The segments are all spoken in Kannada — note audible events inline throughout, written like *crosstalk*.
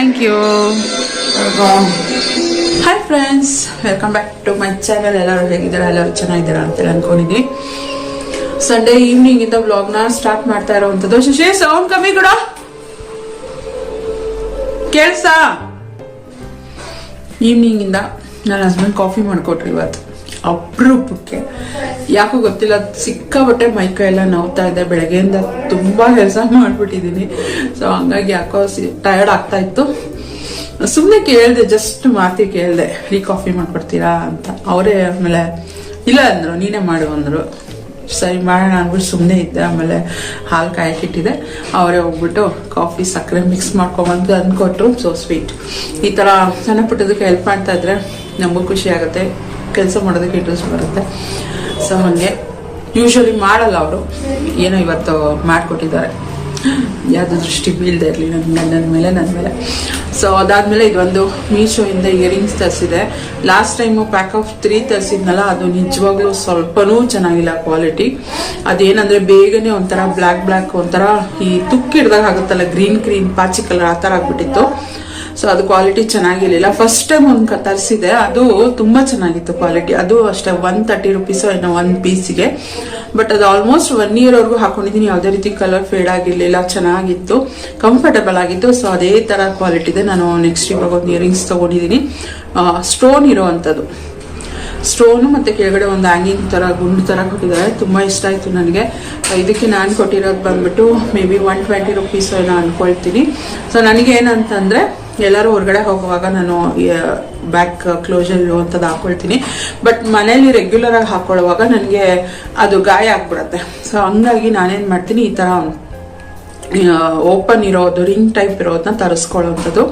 Thank you hi friends welcome back to my channel ಎಲ್ಲರೂ ಹೇಗಿದ್ದಾರೆ? ಎಲ್ಲರೂ ಚೆನ್ನಾಗಿದ್ದಾರೆ ಅಂತೇಳಿ ಅನ್ಕೊಂಡಿದ್ದೀನಿ ಸಂಡೇ ಈವ್ನಿಂಗ್ ಇಂದ ವ್ಲಾಗ್ನ ಸ್ಟಾರ್ಟ್ ಮಾಡ್ತಾ ಇರೋವಂಥದ್ದು ಶಶಿ ಸೌಂಡ್ ಕಮ್ಮಿ ಕೂಡ. ಕೇಳ್ಸ? ಈವ್ನಿಂಗ್ ಇಂದ ನನ್ನ ಹಸ್ಬೆಂಡ್ ಕಾಫಿ ಮಾಡಿಕೊಟ್ರು ಇವತ್ತು. ಅಪರೂಪಕ್ಕೆ. ಯಾಕೋ ಗೊತ್ತಿಲ್ಲ ಸಿಕ್ಕಾಬಟ್ಟೆ ಮೈಕೈ ಎಲ್ಲ ನೋವ್ತಾ ಇದೆ. ಬೆಳಗ್ಗೆಯಿಂದ ತುಂಬಾ ಕೆಲಸ ಮಾಡಿಬಿಟ್ಟಿದ್ದೀನಿ ಸೊ ಹಂಗಾಗಿ ಯಾಕೋ ಟಯರ್ಡ್ ಆಗ್ತಾ ಇತ್ತು. ಸುಮ್ಮನೆ ಕೇಳಿದೆ ಜಸ್ಟ್ ಮಾತಿ ಕೇಳಿದೆ ರೀ ಕಾಫಿ ಮಾಡ್ಕೊಡ್ತೀರಾ? ಅಂತ. ಅವರೇ ಆಮೇಲೆ, ಇಲ್ಲ, ಅಂದ್ರು. ನೀನೇ ಮಾಡು, ಅಂದ್ರು. ಸರಿ, ಮಾಡೋಣ. ಅಂದ್ಬಿಟ್ಟು ಸುಮ್ಮನೆ ಇದ್ದೆ. ಆಮೇಲೆ ಹಾಲು ಕಾಯಕ್ಕಿಟ್ಟಿದೆ ಅವರೇ ಹೋಗ್ಬಿಟ್ಟು ಕಾಫಿ ಸಕ್ಕರೆ ಮಿಕ್ಸ್ ಮಾಡ್ಕೊಬಂದು ಅಂದ್ಕೊಟ್ರು ಸೊ ಸ್ವೀಟ್ ಈ ಥರ ಸಣ್ಣ ಪುಟ್ಟದಕ್ಕೆ ಹೆಲ್ಪ್ ಮಾಡ್ತಾ ಇದ್ರೆ, ನಮಗೂ ಖುಷಿ ಆಗುತ್ತೆ. ಕೆಲಸ ಮಾಡೋದಕ್ಕೆ ಇಂಟ್ರೆಸ್ಟ್ ಬರುತ್ತೆ. ಸೊ ಹಾಗೆ. ಯೂಶ್ವಲಿ ಮಾಡಲ್ಲ ಅವರು. ಏನೋ ಇವತ್ತು ಮಾಡಿಕೊಟ್ಟಿದ್ದಾರೆ. ಯಾವುದು ದೃಷ್ಟಿ ಬೀಳದೆ ಇರಲಿ ನನ್ನ ನನ್ನ ಮೇಲೆ ನನ್ನ ಮೇಲೆ. ಸೊ ಅದಾದಮೇಲೆ ಇದೊಂದು ಮೀಶೋಯಿಂದ ಇಯರಿಂಗ್ಸ್ ತರಿಸಿದೆ. Last time pack of three ತರಿಸಿದ್ನಲ್ಲ, ಅದು ನಿಜವಾಗ್ಲೂ ಸ್ವಲ್ಪನೂ ಚೆನ್ನಾಗಿಲ್ಲ ಕ್ವಾಲಿಟಿ ಅದೇನಂದರೆ ಬೇಗನೆ ಒಂಥರ ಬ್ಲ್ಯಾಕ್ ಬ್ಲ್ಯಾಕ್ ಒಂಥರ ಈ ತುಕ್ಕಿಡ್ದಾಗ ಆಗುತ್ತಲ್ಲ ಗ್ರೀನ್ ಗ್ರೀನ್ ಪಾಚಿ ಕಲರ್ ಆ ಥರ ಆಗ್ಬಿಟ್ಟಿತ್ತು. ಸೊ ಅದು ಕ್ವಾಲಿಟಿ ಚೆನ್ನಾಗಿರ್ಲಿಲ್ಲ. ಫಸ್ಟ್ ಟೈಮ್ ಒಂದು ತರಿಸಿದೆ. ಅದು ತುಂಬಾ ಚೆನ್ನಾಗಿತ್ತು ಕ್ವಾಲಿಟಿ ಅದು ಅಷ್ಟೇ ಒನ್ ತರ್ಟಿ ರುಪೀಸ್ ಏನೋ ಒನ್ ಪೀಸಿಗೆ ಬಟ್ ಅದು ಆಲ್ಮೋಸ್ಟ್ ಒನ್ ಇಯರ್ ವರೆಗೂ ಹಾಕೊಂಡಿದ್ದೀನಿ. ಯಾವುದೇ ರೀತಿ ಕಲರ್ ಫೇಡ್ ಆಗಿರಲಿಲ್ಲ. ಚೆನ್ನಾಗಿತ್ತು. ಕಂಫರ್ಟಬಲ್ ಆಗಿತ್ತು. ಸೊ ಅದೇ ತರ ಕ್ವಾಲಿಟಿ ಇದೆ ನಾನು ನೆಕ್ಸ್ಟ್ ಇವಾಗ ಒಂದು ಇಯರಿಂಗ್ಸ್ ತೊಗೊಂಡಿದ್ದೀನಿ. ಸ್ಟೋನ್ ಇರೋವಂಥದ್ದು ಸ್ಟೋನು ಮತ್ತೆ ಕೆಳಗಡೆ ಒಂದು ಹ್ಯಾಂಗಿಂಗ್ ತರ, ಗುಂಡು ತರ ಕೊಟ್ಟಿದ್ದಾರೆ ತುಂಬಾ ಇಷ್ಟ ಆಯ್ತು ನನಗೆ. ಇದಕ್ಕೆ ನಾನು ಕೊಟ್ಟಿರೋದು ಬಂದ್ಬಿಟ್ಟು maybe one twenty rupees ಏನೋ ಅನ್ಕೊಳ್ತೀನಿ. ಸೊ ನನಗೆ ಏನಂತಂದ್ರೆ ಎಲ್ಲರೂ ಹೊರಗಡೆ ಹೋಗುವಾಗ ನಾನು ಬ್ಯಾಕ್ ಕ್ಲೋಸರ್ ಇರುವಂಥದ್ದು ಹಾಕೊಳ್ತೀನಿ. ಬಟ್ ಮನೇಲಿ ರೆಗ್ಯುಲರ್ ಆಗಿ ಹಾಕೊಳ್ಳುವಾಗ ನನಗೆ ಅದು ಗಾಯ ಆಗ್ಬಿಡತ್ತೆ. ಸೊ ಹಂಗಾಗಿ ನಾನೇನು ಮಾಡ್ತೀನಿ, ಈ ಥರ ಓಪನ್ ಇರೋದು ರಿಂಗ್ ಟೈಪ್ ಇರೋದನ್ನ ತರಿಸ್ಕೊಳ್ಳೋವಂಥದ್ದು.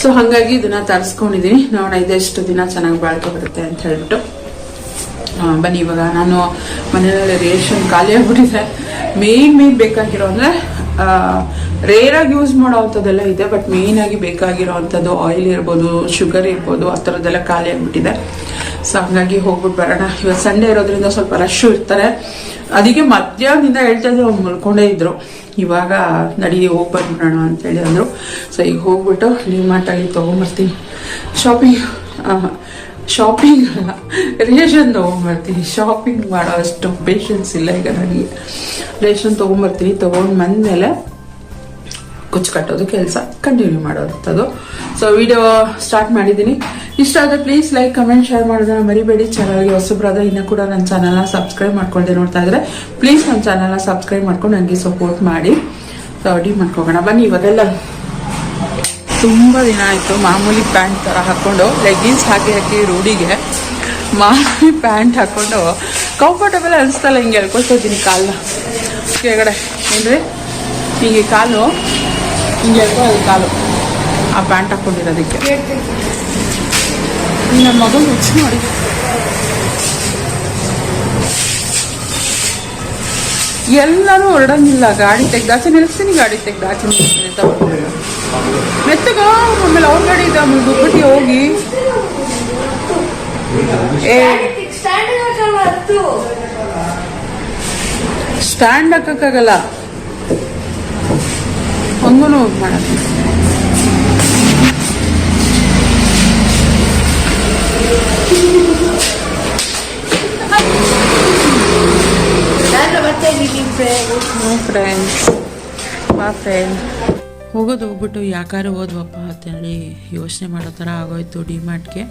ಸೊ ಹಾಗಾಗಿ ಇದನ್ನ ತರಿಸ್ಕೊಂಡಿದ್ದೀನಿ ನೋಡೋಣ, ಇದೆಷ್ಟು ದಿನ ಚೆನ್ನಾಗಿ ಬಾಳ್ಕೆ ಬರುತ್ತೆ ಅಂತ ಹೇಳ್ಬಿಟ್ಟು. ಬನ್ನಿ, ಇವಾಗ ನಾನು ಮನೆಯಲ್ಲಿ ರೇಷನ್ ಖಾಲಿ ಆಗ್ಬಿಟ್ಟಿದೆ. ಮೇನ್ ಮೇಯ್ನ್ ಬೇಕಾಗಿರೋ ಅಂದರೆ ರೇರ್ ಆಗಿ ಯೂಸ್ ಮಾಡೋವಂಥದ್ದೆಲ್ಲ ಇದೆ ಬಟ್ ಮೇನ್ ಆಗಿ ಬೇಕಾಗಿರೋ ಅಂಥದ್ದು ಆಯಿಲ್ ಇರ್ಬೋದು ಶುಗರ್ ಇರ್ಬೋದು, ಆ ಥರದ್ದೆಲ್ಲ ಖಾಲಿ ಆಗಿಬಿಟ್ಟಿದೆ. ಸೊ ಹಂಗಾಗಿ ಹೋಗ್ಬಿಟ್ಟು ಬರೋಣ. ಇವತ್ತು ಸಂಡೇ ಇರೋದ್ರಿಂದ ಸ್ವಲ್ಪ ರಶ್ಶು ಇರ್ತಾರೆ. ಅದಕ್ಕೆ ಮಧ್ಯಾಹ್ನದಿಂದ ಹೇಳ್ತಾ ಇದ್ರು, ಅವ್ರು ಮಲ್ಕೊಂಡೇ ಇದ್ರು. ಇವಾಗ ನಡಿ ಹೋಗಿ ಬಂದ್ಬಿಡೋಣ ಅಂತೇಳಿ ಅಂದರು. ಸೊ ಈಗ ಹೋಗ್ಬಿಟ್ಟು ನೀವು ಮಾತಾಗಿ ತೊಗೊಂಬರ್ತೀನಿ. ಶಾಪಿಂಗ್ ಶಾಪಿಂಗ್ ರೇಷನ್ ತೊಗೊಂಬರ್ತೀನಿ. ಶಾಪಿಂಗ್ ಮಾಡೋ ಅಷ್ಟು ಪೇಷನ್ಸ್ ಇಲ್ಲ ಈಗ ನನಗೆ. ರೇಷನ್ ತೊಗೊಂಬರ್ತೀನಿ ತೊಗೊಂಡು ಬಂದಮೇಲೆ ಕುಚ್ಚು ಕಟ್ಟೋದು ಕೆಲಸ ಕಂಟಿನ್ಯೂ ಮಾಡೋದು ಸೊ ವಿಡಿಯೋ ಸ್ಟಾರ್ಟ್ ಮಾಡಿದ್ದೀನಿ. ಇಷ್ಟ ಆದರೆ ಪ್ಲೀಸ್ ಲೈಕ್ ಕಮೆಂಟ್ ಶೇರ್ ಮಾಡೋದನ್ನ ಮರಿಬೇಡಿ. ಚಾನಲ್ಗೆ ಹೊಸಬ್ರಾದ ಇನ್ನೂ ಕೂಡ ನನ್ನ ಚಾನಲ್ನ ಸಬ್ಸ್ಕ್ರೈಬ್ ಮಾಡ್ಕೊಳ್ದೆ ನೋಡ್ತಾ ಇದ್ರೆ ಪ್ಲೀಸ್ ನನ್ನ ಚಾನಲ್ನ ಸಬ್ಸ್ಕ್ರೈಬ್ ಮಾಡ್ಕೊಂಡು ನನಗೆ ಸಪೋರ್ಟ್ ಮಾಡಿ. ಸೊ ಅಡಿ ಮಾಡ್ಕೋಗೋಣ ಬನ್ನಿ, ಇವಾಗೆಲ್ಲ ತುಂಬ ದಿನ ಆಯಿತು. ಮಾಮೂಲಿ ಪ್ಯಾಂಟ್ ಥರ ಹಾಕ್ಕೊಂಡು ಲೆಗ್ಗಿನ್ಸ್ ಹಾಕಿ ಹಾಕಿ ರೂಢಿಗೆ ಮಾಮೂಲಿ ಪ್ಯಾಂಟ್ ಹಾಕ್ಕೊಂಡು ಕಂಫರ್ಟಬಲ್ ಅನಿಸ್ತಲ್ಲ ಹಿಂಗೆ ಹೇಳ್ಕೊಳ್ತಿದ್ದೀನಿ ಕಾಲನ್ನ ಕೆಳಗಡೆ ಏನ್ರಿ? ಹೀಗೆ ಕಾಲು ಹಿಂಗೆ ಎಳ್ಕೊಳ್ಳೋದು ಕಾಲು. ಆ ಪ್ಯಾಂಟ್ ಹಾಕ್ಕೊಂಡಿರೋದಕ್ಕೆ ನಮ್ಮ ಮಗನ ಹುಚ್ಚು ನೋಡಿ. ಎಲ್ಲರೂ ಹೊರಡಂಗಿಲ್ಲ. ಗಾಡಿ ತೆಗ್ದಾಚೆ ನಿಲ್ಲಿಸ್ತೀನಿ ಗಾಡಿ ತೆಗ್ದಾಚೆ ನಿಲ್ಲಿಸ್ತೀನಿ ಅಂತ. ಮೆತ್ತಗ ಆಮೇಲೆ ಅವ್ರ ಗಾಡಿ ಇದೆ ಆಮೇಲೆ ದುಪ್ಪಟ್ಟಿ ಹೋಗಿ. ಏ. ಸ್ಟ್ಯಾಂಡ್ ಹಾಕಕ್ಕಾಗಲ್ಲ. ಹಂಗೂ ಮಾಡೋದು ಫ್ರೆಂಡ್ಸ್ ಬಾ ಫ್ರೆಂಡ್ ಹೋಗೋದು ಹೋಗ್ಬಿಟ್ಟು ಯಾಕಾರು ಹೋದ್ವಪ್ಪ ಅಂತೇಳಿ ಯೋಚನೆ ಮಾಡೋ ಥರ ಆಗೋಯ್ತು ಡಿಮಾರ್ಟ್ಗೆ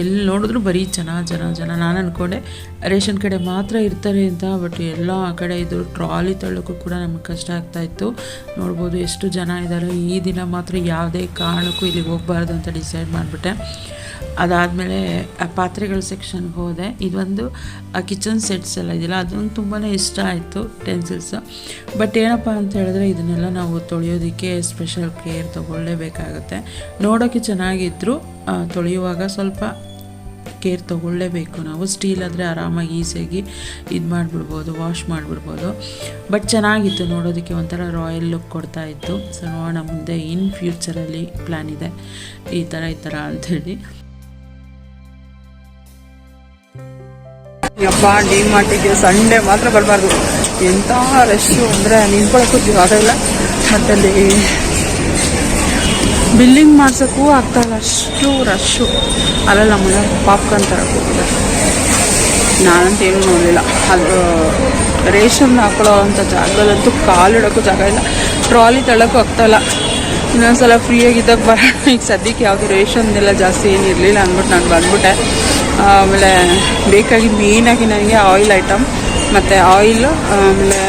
ಎಲ್ಲಿ ನೋಡಿದ್ರು ಬರೀ ಜನ ಜನ ಜನ. ನಾನು ಅಂದ್ಕೊಂಡೆ ರೇಷನ್ ಕಡೆ ಮಾತ್ರ ಇರ್ತಾರೆ ಅಂತ, ಬಟ್ ಎಲ್ಲ ಆ ಕಡೆ ಇದು ಟ್ರಾಲಿ ತಳ್ಳೋಕ್ಕೂ ಕೂಡ ನಮಗೆ ಕಷ್ಟ ಆಗ್ತಾಯಿತ್ತು ನೋಡ್ಬೋದು ಎಷ್ಟು ಜನ ಇದ್ದಾರೆ ಈ ದಿನ ಮಾತ್ರ ಯಾವುದೇ ಕಾರಣಕ್ಕೂ ಇಲ್ಲಿಗೆ ಹೋಗ್ಬಾರ್ದು ಅಂತ ಡಿಸೈಡ್ ಮಾಡಿಬಿಟ್ಟೆ. ಅದಾದಮೇಲೆ ಪಾತ್ರೆಗಳ ಸೆಕ್ಷನ್ಗೆ ಹೋದೆ. ಇದೊಂದು ಕಿಚನ್ ಸೆಟ್ಸ್ ಎಲ್ಲ ಇದೆಯಲ್ಲ ಅದೊಂದು ತುಂಬಾ ಇಷ್ಟ ಆಯಿತು ಟೆನ್ಸಿಲ್ಸು ಬಟ್ ಏನಪ್ಪ ಅಂತ ಹೇಳಿದ್ರೆ, ಇದನ್ನೆಲ್ಲ ನಾವು ತೊಳೆಯೋದಕ್ಕೆ ಸ್ಪೆಷಲ್ ಕೇರ್ ತೊಗೊಳ್ಳೇಬೇಕಾಗುತ್ತೆ. ನೋಡೋಕ್ಕೆ ಚೆನ್ನಾಗಿದ್ದರೂ ತೊಳೆಯುವಾಗ ಸ್ವಲ್ಪ ಕೇರ್ ತೊಗೊಳ್ಳೇಬೇಕು ನಾವು. ಸ್ಟೀಲ್ ಆದರೆ ಆರಾಮಾಗಿ ಈಸಿಯಾಗಿ ಇದು ಮಾಡಿಬಿಡ್ಬೋದು ವಾಶ್ ಮಾಡಿಬಿಡ್ಬೋದು. ಬಟ್ ಚೆನ್ನಾಗಿತ್ತು ನೋಡೋದಕ್ಕೆ. ಒಂಥರ ರಾಯಲ್ ಲುಕ್ ಕೊಡ್ತಾ ಇತ್ತು. ಸೊ ನೋಡೋಣ, ಮುಂದೆ ಇನ್ ಫ್ಯೂಚರಲ್ಲಿ ಪ್ಲ್ಯಾನ್ ಇದೆ. ಈ ಥರ ಈ ಥರ ಅಂಥೇಳಿ ಯಪ್ಪ ಡಿ ಮಾರ್ಟಿಗೆ ಸಂಡೇ ಮಾತ್ರ ಬರಬಾರ್ದು. ಎಂಥ ರಶ್ಶು ಅಂದರೆ ನಿಂತ್ಕೊಳ್ಳೋಕ್ಕೂ ಜಾಗ ಇಲ್ಲ? ಮತ್ತು ಅಲ್ಲಿ ಬಿಲ್ಲಿಂಗ್ ಮಾಡ್ಸೋಕ್ಕೂ ಆಗ್ತಾ ಇಲ್ಲ. ಅಷ್ಟು ರಶ್ಶು ಅಲ್ಲೆಲ್ಲ ನಮ್ಮನೆ ಪಾಪ್ಕಾರ್ನ್ ತರಕ್ಕೆ ಹೋಗಿದ್ದಾರೆ. ನಾನಂತ ಏನೂ ನೋಡಲಿಲ್ಲ. ಅದು, ರೇಷನ್ ಹಾಕೊಳ್ಳೋ ಅಂಥ ಜಾಗದಲ್ಲಂತೂ ಕಾಲಿಡೋಕ್ಕೂ ಜಾಗ ಇಲ್ಲ. ಟ್ರಾಲಿ ತಳ್ಳೋಕ್ಕೂ ಆಗ್ತಾಯಿಲ್ಲ ಇನ್ನೊಂದ್ಸಲ ಫ್ರೀಯಾಗಿದ್ದಾಗ ಬರೋಣ. ಈಗ ಸದ್ಯಕ್ಕೆ ಯಾವುದು ಎಲ್ಲ ಜಾಸ್ತಿ ಏನು ಇರಲಿಲ್ಲ ಅಂದ್ಬಿಟ್ಟು ನಾನು ಬಂದ್ಬಿಟ್ಟೆ. ಆಮೇಲೆ ಬೇಕಾಗಿ ಮೇಯ್ನಾಗಿ ನನಗೆ ಆಯಿಲ್ ಐಟಮ್ ಮತ್ತು ಆಯಿಲ್ ಆಮೇಲೆ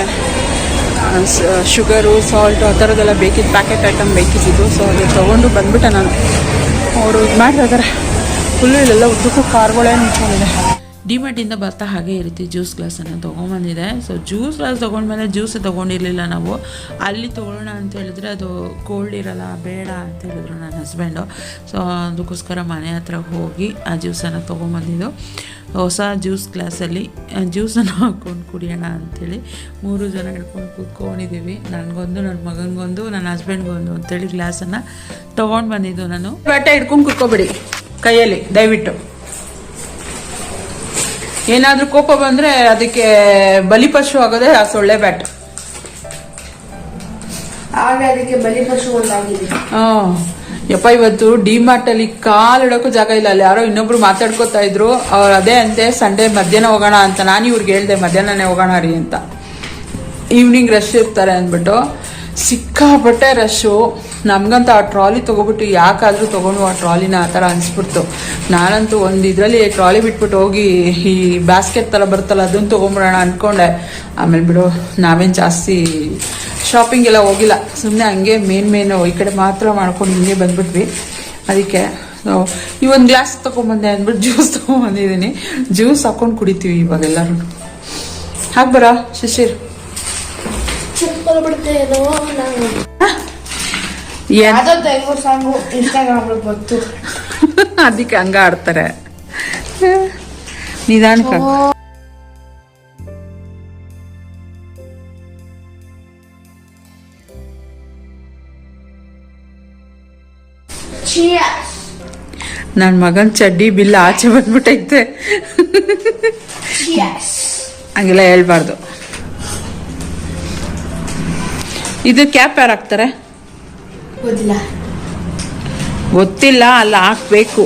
ಶುಗರು ಸಾಲ್ಟು ಆ ಥರದ್ದೆಲ್ಲ ಬೇಕಿತ್ತು ಪ್ಯಾಕೆಟ್ ಐಟಮ್ ಬೇಕಿದ್ದಿದ್ದು. ಸೊ ಅದು ತೊಗೊಂಡು ಬಂದ್ಬಿಟ್ಟೆ ನಾನು. ಅವರು ಇದು ಮಾಡ್ತಾ ಇದ್ದಾರೆ ಫುಲ್ಲು ಇಲ್ಲೆಲ್ಲ ಉದ್ದಕ್ಕೂ ಕಾರ್ಗಳೇ ನಿಂತ್ಕೊಂಡಿದೆ. ಡಿಮಾರ್ಟಿಂದ ಬರ್ತಾ ಹಾಗೆ ಈ ರೀತಿ ಜ್ಯೂಸ್ ಗ್ಲಾಸನ್ನು ತೊಗೊಂಬಂದಿದೆ. ಸೊ ಜ್ಯೂಸ್ ಗ್ಲಾಸ್ ತೊಗೊಂಡ್ಮೇಲೆ ಜ್ಯೂಸ್ ತೊಗೊಂಡಿರಲಿಲ್ಲ ನಾವು. ಅಲ್ಲಿ ತೊಗೊಳ್ಳೋಣ ಅಂತ ಹೇಳಿದ್ರೆ ಅದು ಕೋಲ್ಡ್ ಇರಲ್ಲ, ಬೇಡ ಅಂತ ಹೇಳಿದ್ರು ನನ್ನ ಹಸ್ಬೆಂಡು ಸೊ ಅದಕ್ಕೋಸ್ಕರ ಮನೆ ಹತ್ರ ಹೋಗಿ ಆ ಜ್ಯೂಸನ್ನು ತೊಗೊಂಬಂದಿದ್ದು. ಹೊಸ ಜ್ಯೂಸ್ ಗ್ಲಾಸಲ್ಲಿ ಜ್ಯೂಸನ್ನು ಹಾಕ್ಕೊಂಡು ಕುಡಿಯೋಣ ಅಂಥೇಳಿ ಮೂರು ಜನ ಹಿಡ್ಕೊಂಡು ಕೂತ್ಕೊಂಡಿದ್ದೀವಿ. ನನಗೊಂದು ನನ್ನ ಮಗನಿಗೊಂದು, ನನ್ನ ಹಸ್ಬೆಂಡ್ಗೊಂದು ಅಂತೇಳಿ ಗ್ಲಾಸನ್ನು ತೊಗೊಂಡು ಬಂದಿದ್ದು ನಾನು. ಬಟ್ಟೆ ಹಿಡ್ಕೊಂಡು ಕುತ್ಕೊಬಿಡಿ ಕೈಯಲ್ಲಿ, ದಯವಿಟ್ಟು. ಏನಾದ್ರೂ ಕೋಪ ಬಂದ್ರೆ ಅದಕ್ಕೆ ಬಲಿಪಶು ಆಗೋದೇ ಆ ಸೊಳ್ಳೆ ಬ್ಯಾಟ್. ಆಗ ಅದಕ್ಕೆ ಬಲಿಪಶು ಒಂದಾಗಿದೆ. ಹಾಂ. ಯಪ್ಪ ಇವತ್ತು ಡಿಮಾರ್ಟ್ ಅಲ್ಲಿ ಕಾಲಿಡೋಕ್ಕೂ ಜಾಗ ಇಲ್ಲ. ಅಲ್ಲಿ ಯಾರೋ ಇನ್ನೊಬ್ರು ಮಾತಾಡ್ಕೋತಾ ಇದ್ರು. ಅವ್ರು ಅದೇ ಅಂತೆ ಸಂಡೇ ಮಧ್ಯಾಹ್ನ ಹೋಗೋಣ ಅಂತ. ನಾನು ಇವ್ರಿಗೆ ಹೇಳ್ದೆ ಮಧ್ಯಾಹ್ನನೇ ಹೋಗೋಣ ರೀ ಅಂತ. ಈವ್ನಿಂಗ್ ರಶ್ ಇರ್ತಾರೆ ಅಂದ್ಬಿಟ್ಟು. ಸಿಕ್ಕಾಪಟ್ಟೆ ರಶ್ಶು. ನಮ್ಗಂತ ಆ ಟ್ರಾಲಿ ತೊಗೊಬಿಟ್ಟು ಯಾಕಾದರೂ ತೊಗೊಂಡು ಆ ಟ್ರಾಲಿನ ಆ ಥರ ಅನಿಸ್ಬಿಡ್ತು. ನಾನಂತೂ ಒಂದು ಇದರಲ್ಲಿ ಟ್ರಾಲಿ ಬಿಟ್ಬಿಟ್ಟು ಹೋಗಿ ಈ ಬ್ಯಾಸ್ಕೆಟ್ ಥರ ಬರ್ತಲ್ಲ ಅದನ್ನ ತೊಗೊಂಬಿಡೋಣ ಅಂದ್ಕೊಂಡೆ ಆಮೇಲೆ ಬಿಡು, ನಾವೇನು ಜಾಸ್ತಿ ಶಾಪಿಂಗ್ ಎಲ್ಲ ಹೋಗಿಲ್ಲ. ಸುಮ್ಮನೆ ಹಂಗೆ ಮೇನ್ ಮೇನ್ ಈ ಕಡೆ ಮಾತ್ರ ಮಾಡ್ಕೊಂಡು ಹಿಂಗೆ ಬಂದ್ಬಿಟ್ವಿ. ಅದಕ್ಕೆ ಈ ಒಂದು ಗ್ಲಾಸ್ ತೊಗೊಂಬಂದೆ ಅಂದ್ಬಿಟ್ಟು ಜ್ಯೂಸ್ ತೊಗೊಂಬಂದಿದ್ದೀನಿ. ಜ್ಯೂಸ್ ಹಾಕೊಂಡು ಕುಡಿತೀವಿ ಇವಾಗ ಎಲ್ಲರೂ ಹಾಕ್ ಬರ, ಶಿಶಿರ್. ಚಪ್ಪಲ್ ನಾನು. ಸಾಂಗು ಇನ್ಸ್ಟಾಗ್ರಾಮ್ ಬಂತು. *laughs* ಅದಕ್ಕೆ ಹಂಗ ಆಡ್ತಾರೆ. ನಿಧಾನಕ ನನ್ನ ಮಗನ್ ಚಡ್ಡಿ ಬಿಲ್ ಆಚೆ ಬಂದ್ಬಿಟ್ಟೈತೆ. ಹಂಗೆಲ್ಲ ಹೇಳ್ಬಾರ್ದು. ಇದು ಕ್ಯಾಪ್ ಯಾರು ಹಾಕ್ತಾರೆ? ಗೊತ್ತಿಲ್ಲ. ಗೊತ್ತಿಲ್ಲ ಅಲ್ಲಿ ಹಾಕ್ಬೇಕು.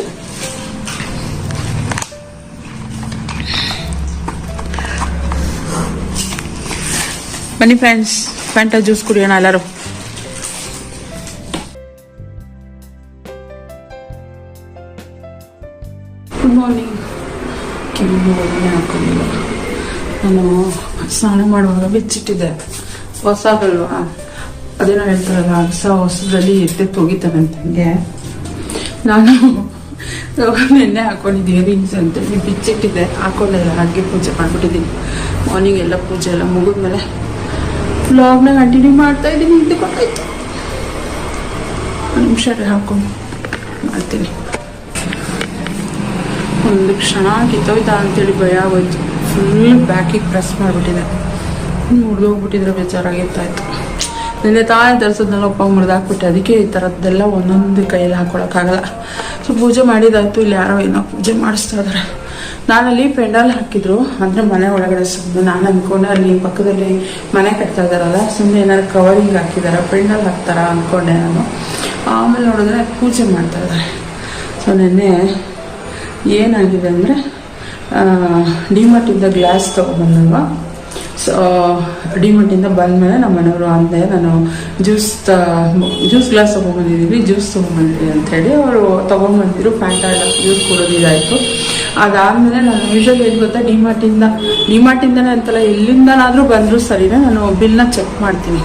ಬನ್ನಿ ಫ್ರೆಂಡ್ಸ್ ಫ್ಯಾಂಟ ಜ್ಯೂಸ್ ಕುಡಿಯೋಣ ಎಲ್ಲರೂ. ಗುಡ್ ಮಾರ್ನಿಂಗ್ ಕೆಮ್ಮು ಒಳ್ಳೆ ಹಾಕೊಂಡಿಲ್ಲ. ನಾನು ಸ್ನಾನ ಮಾಡುವಾಗ ಬೆಚ್ಚಿಟ್ಟಿದ್ದೆ. ಹೊಸದಲ್ವಾ ಅದೇನೋ ಹೇಳ್ತಾರಲ್ಲ, ಹೊಸ ಹೊಸದಲ್ಲಿ ಎತ್ತೆತ್ತು ಹಂಗೆ. ನಾನು *laughs* ನೆನ್ನೆ ಹಾಕೊಂಡಿದ್ದೆ ರಿಂಗ್ಸ್ ಅಂತೇಳಿ ಬಿಚ್ಚಿಟ್ಟಿದ್ದೆ ಹಾಕೊಂಡಿಲ್ಲ ಹಾಗೆ ಪೂಜೆ ಮಾಡಿಬಿಟ್ಟಿದ್ದೀನಿ. ಮಾರ್ನಿಂಗ್ ಎಲ್ಲ ಪೂಜೆ ಎಲ್ಲ ಮುಗಿದ್ಮೇಲೆ ಬ್ಲಾಗ್ನ ಕಂಟಿನ್ಯೂ ಮಾಡ್ತಾ ಇದ್ದೀನಿ ನಿಂತುಕೊಂಡಾಯ್ತು ಕೊಟ್ಟಾಯ್ತು ನಿಮಿಷ ಹಾಕೊಂಡು ಮಾಡ್ತೀನಿ. ಒಂದು ಕ್ಷಣ ಕಿತ್ತೋಯ್ತಾ ಅಂತೇಳಿ ಭಯ ಆಗೋಯ್ತು. ಫುಲ್ ಬ್ಯಾಕಿಗೆ ಪ್ರೆಸ್ ಮಾಡಿಬಿಟ್ಟಿದೆ ಹುಡ್ದೋಗ್ಬಿಟ್ಟಿದ್ರೆ ಬೇಜಾರಾಗಿರ್ತಾ ನಿನ್ನೆ ತಾಯಿ ತರಿಸೋದ್ನೆಲ್ಲ ಒಪ್ಪ ಮುರಿದಾಕ್ಬಿಟ್ಟೆ ಅದಕ್ಕೆ ಈ ಥರದ್ದೆಲ್ಲ ಒಂದೊಂದು ಕೈಯಲ್ಲಿ ಹಾಕೊಳಕ್ಕಾಗಲ್ಲ. ಸೊ ಪೂಜೆ ಮಾಡಿದಾಯ್ತು, ಇಲ್ಲಿ ಯಾರೋ ಏನೋ ಪೂಜೆ ಮಾಡಿಸ್ತಾ ಇದ್ದಾರೆ ನಾನಲ್ಲಿ ಪೆಂಡಾಲ್ ಹಾಕಿದ್ರು. ಅಂದರೆ ಮನೆ ಒಳಗಡೆ ಸುಮ್ಮನೆ ನಾನು ಅಂದ್ಕೊಂಡೆ ಅಲ್ಲಿ ಪಕ್ಕದಲ್ಲಿ ಮನೆ ಕಟ್ತಾ ಇದ್ದಾರಲ್ಲ ಸುಮ್ಮನೆ ಏನಾದ್ರು ಕವರಿಂಗ್ ಹಾಕಿದಾರ, ಪೆಂಡಾಲ್ ಹಾಕ್ತಾರ ಅಂದ್ಕೊಂಡೆ ನಾನು. ಆಮೇಲೆ ನೋಡಿದ್ರೆ ಪೂಜೆ ಮಾಡ್ತಾ ಇದ್ದಾರೆ ಸೊ ನಿನ್ನೆ ಏನಾಗಿದೆ ಅಂದರೆ ಡಿಮಾರ್ಟಿಂದ ಗ್ಲಾಸ್ ತೊಗೊಂಬಂದಲ್ವ ಸೊ ಡಿಮಾರ್ಟಿಂದ ಬಂದಮೇಲೆ ನಮ್ಮ ಮನೆಯವರು ಅಂದೆ, ನಾನು ಜ್ಯೂಸ್ ಜ್ಯೂಸ್ ಗ್ಲಾಸ್ ತೊಗೊಂಬಂದಿದ್ದೀವಿ ಜ್ಯೂಸ್ ತೊಗೊಂಬಂದಿದ್ದೀವಿ ಅಂಥೇಳಿ ಅವರು ತೊಗೊಂಬಂದಿದ್ರು ಪ್ಯಾಂಟ್ ಎಲ್ಲ ಜ್ಯೂಸ್ ಕೊಡೋದಿದಾಯಿತು ಅದಾದಮೇಲೆ ನಾನು ಯೂಶಲಿ ಏನು ಗೊತ್ತಾ ಡಿಮಾರ್ಟಿಂದ ಡಿಮಾರ್ಟಿಂದನೇ ಅಂತಲ್ಲ ಎಲ್ಲಿಂದನಾದರೂ ಬಂದರೂ ಸರಿನೇ, ನಾನು ಬಿಲ್ನ ಚೆಕ್ ಮಾಡ್ತೀನಿ.